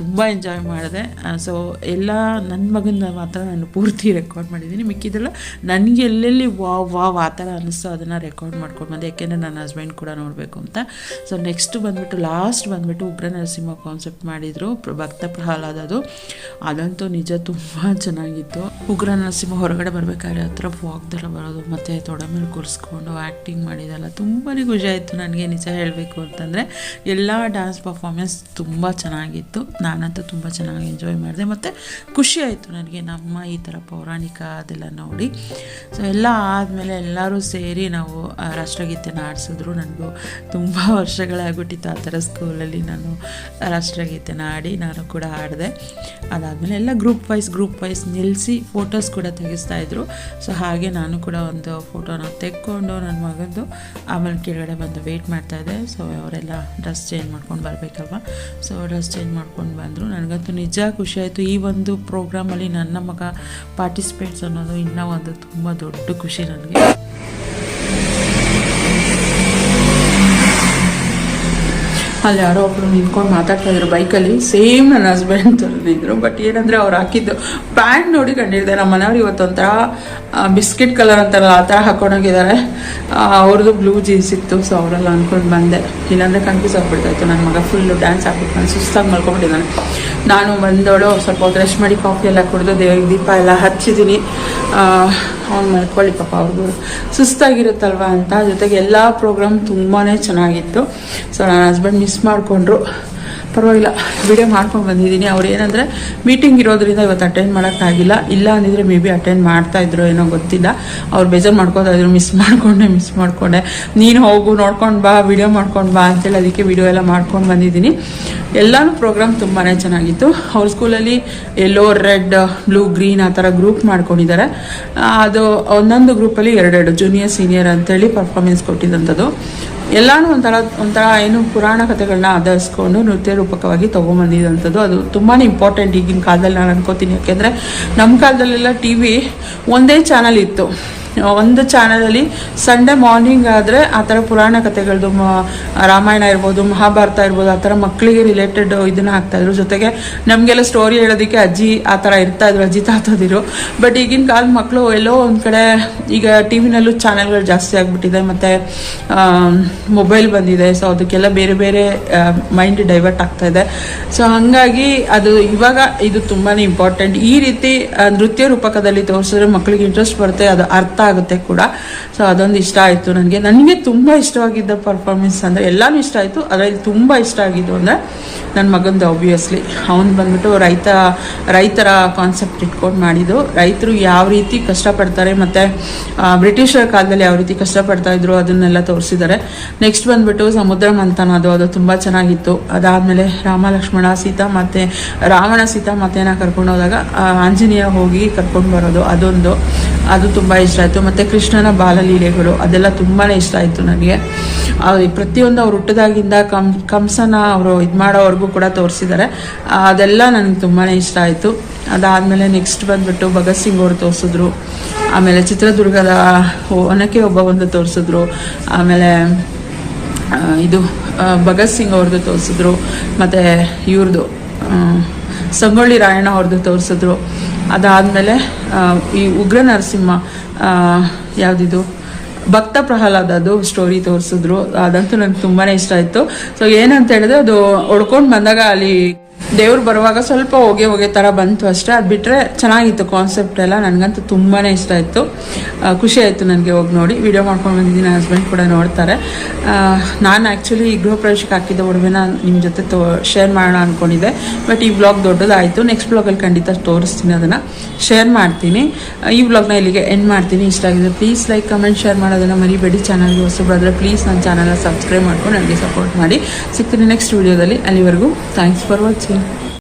ತುಂಬ ಎಂಜಾಯ್ ಮಾಡಿದೆ. ಸೊ ಎಲ್ಲ ನನ್ನ ಮಗನ ಮಾತ್ರ ನಾನು ಪೂರ್ತಿ ರೆಕಾರ್ಡ್ ಮಾಡಿದ್ದೀನಿ ಮಿಕ್ಕಿದೆಲ್ಲ ನನಗೆ ಎಲ್ಲೆಲ್ಲಿ ವಾವ್ ವಾವ್ ಆ ಥರ ಅನ್ನಿಸ್ತೋ ಅದನ್ನು ರೆಕಾರ್ಡ್ ಮಾಡ್ಕೊಂಡು ಬಂದೆ ಯಾಕೆಂದರೆ ನನ್ನ ಹಸ್ಬೆಂಡ್ ಕೂಡ ನೋಡಬೇಕು ಅಂತ. ಸೊ ನೆಕ್ಸ್ಟ್ ಬಂದುಬಿಟ್ಟು ಲಾಸ್ಟ್ ಬಂದುಬಿಟ್ಟು ಉಗ್ರ ನರಸಿಂಹ ಕಾನ್ಸೆಪ್ಟ್ ಮಾಡಿದರು. ಭಕ್ತ ಪ್ರಹ್ಲಾದ್ ಪ್ರಹ್ಲಾದದು ಅದಂತೂ ನಿಜ ತುಂಬ ಚೆನ್ನಾಗಿತ್ತು. ಉಗ್ರ ನರಸಿಂಹ ಹೊರಗಡೆ ಬರಬೇಕಾದ್ರೆ ಹತ್ರ ವಾಕ್ದೆಲ್ಲ ಬರೋದು, ಮತ್ತು ತೊಡ ಮೇಲೆ ಕೂರಿಸ್ಕೊಂಡು ಆ್ಯಕ್ಟಿಂಗ್ ಮಾಡಿದೆಲ್ಲ ತುಂಬಾ ಖುಷಿ ಆಯಿತು. ನನಗೆ ನಿಜ ಹೇಳಬೇಕು ಅಂತಂದರೆ ಎಲ್ಲ ಡ್ಯಾನ್ಸ್ ಪರ್ಫಾರ್ಮೆನ್ಸ್ ತುಂಬ ಚೆನ್ನಾಗಿತ್ತು. ನಾನಂತೂ ತುಂಬ ಚೆನ್ನಾಗಿ ಎಂಜಾಯ್ ಮಾಡಿದೆ. ಮತ್ತು ಖುಷಿ ಆಯಿತು ನನಗೆ ನಮ್ಮ ಈ ಥರ ಪೌರಾಣಿಕ ಅದೆಲ್ಲ ನೋಡಿ. ಸೊ ಎಲ್ಲ ಆದಮೇಲೆ ಎಲ್ಲರೂ ಸೇರಿ ನಾವು ರಾಷ್ಟ್ರಗೀತೆನ ಆಡಿಸಿದ್ರು. ನನಗೂ ತುಂಬ ವರ್ಷಗಳಾಗ್ಬಿಟ್ಟಿತ್ತು ಆ ಥರ ಸ್ಕೂಲಲ್ಲಿ ನಾನು ರಾಷ್ಟ್ರಗೀತೆನ ಆಡಿ ನಾನು ಕೂಡ ಆಡಿದೆ. ಅದಾದಮೇಲೆ ಎಲ್ಲ ಗ್ರೂಪ್ ವೈಸ್ ಗ್ರೂಪ್ ವೈಸ್ ನಿಲ್ಲಿಸಿ ಫೋಟೋಸ್ ಕೂಡ ತೆಗೆಸ್ತಾಯಿದ್ರು ಸೊ ಹಾಗೆ ನಾನು ಕೂಡ ಒಂದು ಫೋಟೋನ ತೆಕ್ಕೊಂಡು ನನ್ನ ಮಗಂದು ಆಮೇಲೆ ಕೆಳಗಡೆ ಬಂದು ವೆಯ್ಟ್ ಮಾಡ್ತಾಯಿದ್ದೆ ಸೊ ಅವರೆಲ್ಲ ಡ್ರೆಸ್ ಚೇಂಜ್ ಮಾಡ್ಕೊಂಡು ಬರಬೇಕಲ್ವ? ಸೊ ಡ್ರೆಸ್ ಚೇಂಜ್ ಮಾಡ್ಕೊಂಡು ಬಂದರು. ನನಗಂತೂ ನಿಜ ಖುಷಿ ಆಯಿತು. ಈ ಒಂದು ಪ್ರೋಗ್ರಾಮಲ್ಲಿ ನನ್ನ ಮಗ ಪಾರ್ಟಿಸಿಪೇಟ್ಸ್ ಅನ್ನೋದು ಇನ್ನೂ ಒಂದು ತುಂಬ ದೊಡ್ಡ ಖುಷಿ ನನಗೆ. ಅಲ್ಲಿ ಯಾರೋ ಒಬ್ರು ನಿಂತ್ಕೊಂಡು ಮಾತಾಡ್ತಾ ಇದ್ರು ಬೈಕಲ್ಲಿ. ಸೇಮ್ ನನ್ನ ಹಸ್ಬೆಂಡ್ ಥರದಿದ್ರು ಬಟ್ ಏನಂದ್ರೆ ಅವ್ರು ಹಾಕಿದ್ದು ಪ್ಯಾಂಟ್ ನೋಡಿ ಕಂಡಿದ್ದೆ ನಮ್ಮ ಮನೆಯವ್ರು ಇವತ್ತೊಂಥರ ಬಿಸ್ಕೆಟ್ ಕಲರ್ ಅಂತಾರಲ್ಲ, ಆ ಥರ ಹಾಕೊಂಡೋಗಿದ್ದಾರೆ. ಅವ್ರದ್ದು ಬ್ಲೂ ಜೀನ್ಸ್ ಇತ್ತು. ಸೊ ಅವರೆಲ್ಲ ಅಂದ್ಕೊಂಡು ಬಂದೆ. ಇಲ್ಲಾಂದ್ರೆ ಕನ್ಫ್ಯೂಸ್ ಆಗ್ಬಿಡ್ತಾ ಇತ್ತು ನನ್ನ ಮಗ ಫುಲ್ಲು ಡ್ಯಾನ್ಸ್ ಹಾಕ್ಬಿಟ್ಟು ನಾನು ಸುಸ್ತಾಗಿ ಮಲ್ಕೊಂಡ್ಬಿಟ್ಟಿದ್ದಾನೆ. ನಾನು ಬಂದೋಳು ಸ್ವಲ್ಪ ರೆಸ್ಟ್ ಮಾಡಿ ಕಾಫಿ ಎಲ್ಲ ಕುಡಿದು ದೇವ್ರಿಗೆ ದೀಪ ಎಲ್ಲ ಹಚ್ಚಿದ್ದೀನಿ. ಅವ್ನು ಮಲ್ಕೊಳ್ಳಿ ಪಾಪ, ಅವ್ರಿಗೂ ಸುಸ್ತಾಗಿರುತ್ತಲ್ವ ಅಂತ. ಜೊತೆಗೆ ಎಲ್ಲ ಪ್ರೋಗ್ರಾಮ್ ತುಂಬಾ ಚೆನ್ನಾಗಿತ್ತು. ಸೊ ನನ್ನ ಹಸ್ಬೆಂಡ್ ಮಿಸ್ ಮಾಡಿಕೊಂಡ್ರು. ಪರವಾಗಿಲ್ಲ ವಿಡಿಯೋ ಮಾಡ್ಕೊಂಡು ಬಂದಿದ್ದೀನಿ. ಅವ್ರು ಏನಂದರೆ ಮೀಟಿಂಗ್ ಇರೋದ್ರಿಂದ ಇವತ್ತು ಅಟೆಂಡ್ ಮಾಡೋಕ್ಕಾಗಿಲ್ಲ ಇಲ್ಲ ಅಂದಿದ್ರೆ ಮೇ ಬಿ ಅಟೆಂಡ್ ಮಾಡ್ತಾ ಇದ್ರು ಏನೋ ಗೊತ್ತಿಲ್ಲ. ಅವ್ರು ಬೇಜಾರು ಮಾಡ್ಕೋತಾ ಮಿಸ್ ಮಾಡಿಕೊಂಡೆ ಮಿಸ್ ಮಾಡಿಕೊಂಡೆ. ನೀನು ಹೋಗು, ನೋಡ್ಕೊಂಡು ಬಾ ವಿಡಿಯೋ ಮಾಡ್ಕೊಂಡು ಬಾ ಅಂತೇಳಿ ಅದಕ್ಕೆ ವಿಡಿಯೋ ಎಲ್ಲ ಮಾಡ್ಕೊಂಡು ಬಂದಿದ್ದೀನಿ. ಎಲ್ಲನೂ ಪ್ರೋಗ್ರಾಮ್ ತುಂಬಾ ಚೆನ್ನಾಗಿತ್ತು. ಅವ್ರ ಸ್ಕೂಲಲ್ಲಿ ಎಲ್ಲೋ ರೆಡ್ ಬ್ಲೂ ಗ್ರೀನ್ ಆ ಥರ ಗ್ರೂಪ್ ಮಾಡ್ಕೊಂಡಿದ್ದಾರೆ. ಅದು ಒಂದೊಂದು ಗ್ರೂಪಲ್ಲಿ ಎರಡೆರಡು ಜೂನಿಯರ್ ಸೀನಿಯರ್ ಅಂತೇಳಿ ಪರ್ಫಾರ್ಮೆನ್ಸ್ ಕೊಟ್ಟಿದ್ದಂಥದ್ದು. ಎಲ್ಲಾನು ಒಂಥರ ಒಂಥರ ಏನು ಪುರಾಣ ಕಥೆಗಳನ್ನ ಆಧರಿಸ್ಕೊಂಡು ನೃತ್ಯ ರೂಪಕವಾಗಿ ತೊಗೊಂಬಂದಿದ್ದಂಥದ್ದು ಅದು ತುಂಬಾ ಇಂಪಾರ್ಟೆಂಟ್ ಈಗಿನ ಕಾಲದಲ್ಲಿ ನಾನು ಅನ್ಕೋತೀನಿ. ಯಾಕೆಂದರೆ ನಮ್ಮ ಕಾಲದಲ್ಲೆಲ್ಲ ಟಿ ವಿ ಒಂದೇ ಚಾನಲ್ ಇತ್ತು. ಒಂದು ಚಾನಲಲ್ಲಿ ಸಂಡೇ ಮಾರ್ನಿಂಗ್ ಆದರೆ ಆ ಥರ ಪುರಾಣ ಕಥೆಗಳದ್ದು ರಾಮಾಯಣ ಇರ್ಬೋದು, ಮಹಾಭಾರತ ಇರ್ಬೋದು, ಆ ಥರ ಮಕ್ಕಳಿಗೆ ರಿಲೇಟೆಡ್ ಇದನ್ನ ಹಾಕ್ತಾಯಿದ್ರು ಜೊತೆಗೆ ನಮಗೆಲ್ಲ ಸ್ಟೋರಿ ಹೇಳೋದಕ್ಕೆ ಅಜ್ಜಿ ಆ ಥರ ಇರ್ತಾಯಿದ್ರು ಅಜ್ಜಿ ತಾತದಿರು. ಬಟ್ ಈಗಿನ ಕಾಲದ ಮಕ್ಕಳು ಎಲ್ಲೋ ಒಂದು ಕಡೆ ಈಗ ಟಿ ವಿನಲ್ಲೂ ಚಾನೆಲ್ಗಳು ಜಾಸ್ತಿ ಆಗಿಬಿಟ್ಟಿದೆ. ಮತ್ತು ಮೊಬೈಲ್ ಬಂದಿದೆ. ಸೊ ಅದಕ್ಕೆಲ್ಲ ಬೇರೆ ಬೇರೆ ಮೈಂಡ್ ಡೈವರ್ಟ್ ಆಗ್ತಾ ಇದೆ. ಸೊ ಹಾಗಾಗಿ ಅದು ಇವಾಗ ಇದು ತುಂಬಾ ಇಂಪಾರ್ಟೆಂಟ್ ಈ ರೀತಿ ನೃತ್ಯ ರೂಪಕದಲ್ಲಿ ತೋರಿಸಿದ್ರೆ ಮಕ್ಕಳಿಗೆ ಇಂಟ್ರೆಸ್ಟ್ ಬರುತ್ತೆ. ಅದು ಅರ್ಥ ಆಗುತ್ತೆ ಕೂಡ. ಸೊ ಅದೊಂದು ಇಷ್ಟ ಆಯಿತು ನನಗೆ ನನಗೆ ತುಂಬ ಇಷ್ಟವಾಗಿದ್ದ ಪರ್ಫಾರ್ಮೆನ್ಸ್ ಅಂದರೆ ಎಲ್ಲನೂ ಇಷ್ಟ ಆಯಿತು. ಅದರಲ್ಲಿ ತುಂಬ ಇಷ್ಟ ಆಗಿದ್ದು ಅಂದರೆ ನನ್ನ ಮಗಂದು ಆಬ್ವಿಯಸ್ಲಿ ಅವನು ಬಂದ್ಬಿಟ್ಟು ರೈತ, ರೈತರ ಕಾನ್ಸೆಪ್ಟ್ ಇಟ್ಕೊಂಡು ಮಾಡಿದ್ದು. ರೈತರು ಯಾವ ರೀತಿ ಕಷ್ಟಪಡ್ತಾರೆ ಮತ್ತು ಬ್ರಿಟಿಷರ ಕಾಲದಲ್ಲಿ ಯಾವ ರೀತಿ ಕಷ್ಟಪಡ್ತಾ ಇದ್ರು ಅದನ್ನೆಲ್ಲ ತೋರಿಸಿದ್ದಾರೆ. ನೆಕ್ಸ್ಟ್ ಬಂದ್ಬಿಟ್ಟು ಸಮುದ್ರ ಮಂಥನ ಅದು ಅದು ತುಂಬ ಚೆನ್ನಾಗಿತ್ತು. ಅದಾದಮೇಲೆ ರಾಮ ಲಕ್ಷ್ಮಣ ಸೀತಾ ಮತ್ತು ರಾವಣ ಸೀತಾ ಮಾತೆನ ಕರ್ಕೊಂಡು ಹೋದಾಗ ಆಂಜನೇಯ ಹೋಗಿ ಕರ್ಕೊಂಡು ಬರೋದು ಅದೊಂದು. ಅದು ತುಂಬ ಇಷ್ಟ ಆಯಿತು. ಮತ್ತು ಕೃಷ್ಣನ ಬಾಲಲೀಲೆಗಳು, ಅದೆಲ್ಲ ತುಂಬಾ ಇಷ್ಟ ಆಯಿತು ನನಗೆ. ಪ್ರತಿಯೊಂದು ಅವ್ರು ಹುಟ್ಟದಾಗಿಂದ ಕಂ, ಕಂಸನ ಅವರು ಇದು ಮಾಡೋವರೆಗೂ ಕೂಡ ತೋರಿಸಿದ್ದಾರೆ. ಅದೆಲ್ಲ ನನಗೆ ತುಂಬಾ ಇಷ್ಟ ಆಯಿತು. ಅದಾದಮೇಲೆ ನೆಕ್ಸ್ಟ್ ಬಂದುಬಿಟ್ಟು ಭಗತ್ ಸಿಂಗ್ ಅವರು ತೋರಿಸಿದ್ರು. ಆಮೇಲೆ ಚಿತ್ರದುರ್ಗದ ಒನಕೆ ಒಬ್ಬ ಒಂದು ತೋರಿಸಿದ್ರು. ಆಮೇಲೆ ಇದು ಭಗತ್ ಸಿಂಗ್ ಅವ್ರದ್ದು ತೋರಿಸಿದ್ರು. ಮತ್ತು ಇವ್ರದ್ದು ಸಂಗೊಳ್ಳಿ ರಾಯಣ್ಣ ಅವ್ರದ್ದು ತೋರಿಸಿದ್ರು. ಅದಾದಮೇಲೆ ಈ ಉಗ್ರ ನರಸಿಂಹ ಯಾವುದಿದು, ಭಕ್ತ ಪ್ರಹ್ಲಾದ ಅದು ಸ್ಟೋರಿ ತೋರಿಸಿದ್ರು. ಅದಂತೂ ನನಗೆ ತುಂಬಾ ಇಷ್ಟ ಆಯಿತು. ಸೊ ಏನಂತ ಹೇಳಿದ್ರೆ ಅದು ಹೊಡ್ಕೊಂಡು ಬಂದಾಗ ಅಲ್ಲಿ ದೇವ್ರು ಬರುವಾಗ ಸ್ವಲ್ಪ ಹೋಗಿ ಹೋಗಿ ಥರ ಬಂತು ಅಷ್ಟೇ. ಅದು ಬಿಟ್ಟರೆ ಚೆನ್ನಾಗಿತ್ತು ಕಾನ್ಸೆಪ್ಟ್ ಎಲ್ಲ. ನನಗಂತೂ ತುಂಬಾ ಇಷ್ಟ ಆಯಿತು. ಖುಷಿ ಆಯಿತು ನನಗೆ ಹೋಗಿ ನೋಡಿ. ವಿಡಿಯೋ ಮಾಡ್ಕೊಂಡು ಬಂದಿದ್ದೀನಿ. ಹಸ್ಬೆಂಡ್ ಕೂಡ ನೋಡ್ತಾರೆ. ನಾನು ಆ್ಯಕ್ಚುಲಿ ಗೃಹ ಪ್ರವೇಶಕ್ಕೆ ಹಾಕಿದ್ದ ಒಡವೆನ ನಿಮ್ಮ ಜೊತೆ ತೋ ಶೇರ್ ಮಾಡೋಣ ಅಂದ್ಕೊಂಡಿದ್ದೆ ಬಟ್ ಈ ಬ್ಲಾಗ್ ದೊಡ್ಡದಾಯಿತು. ನೆಕ್ಸ್ಟ್ ಬ್ಲಾಗಲ್ಲಿ ಖಂಡಿತ ತೋರಿಸ್ತೀನಿ ಅದನ್ನು. ಶೇರ್ ಮಾಡ್ತೀನಿ. ಈ ಬ್ಲಾಗ್ನ ಇಲ್ಲಿಗೆ ಎಂಡ್ ಮಾಡ್ತೀನಿ. ಇಷ್ಟ ಆಗಿದೆ ಪ್ಲೀಸ್ ಲೈಕ್ ಕಮೆಂಟ್ ಶೇರ್ ಮಾಡೋದನ್ನು ಮರಿಬೇಡಿ. ಚಾನಲ್ಗೆ ಹೊಸಬರಾದರೆ ಪ್ಲೀಸ್ ನನ್ನ ಚಾನಲ್ನ ಸಬ್ಸ್ಕ್ರೈಬ್ ಮಾಡ್ಕೊಂಡು ನನಗೆ ಸಪೋರ್ಟ್ ಮಾಡಿ. ಸಿಗ್ತೀನಿ ನೆಕ್ಸ್ಟ್ ವೀಡಿಯೋದಲ್ಲಿ ಅಲ್ಲಿವರೆಗೂ ಥ್ಯಾಂಕ್ಸ್ ಫಾರ್ ವಾಚಿಂಗ್ фильм.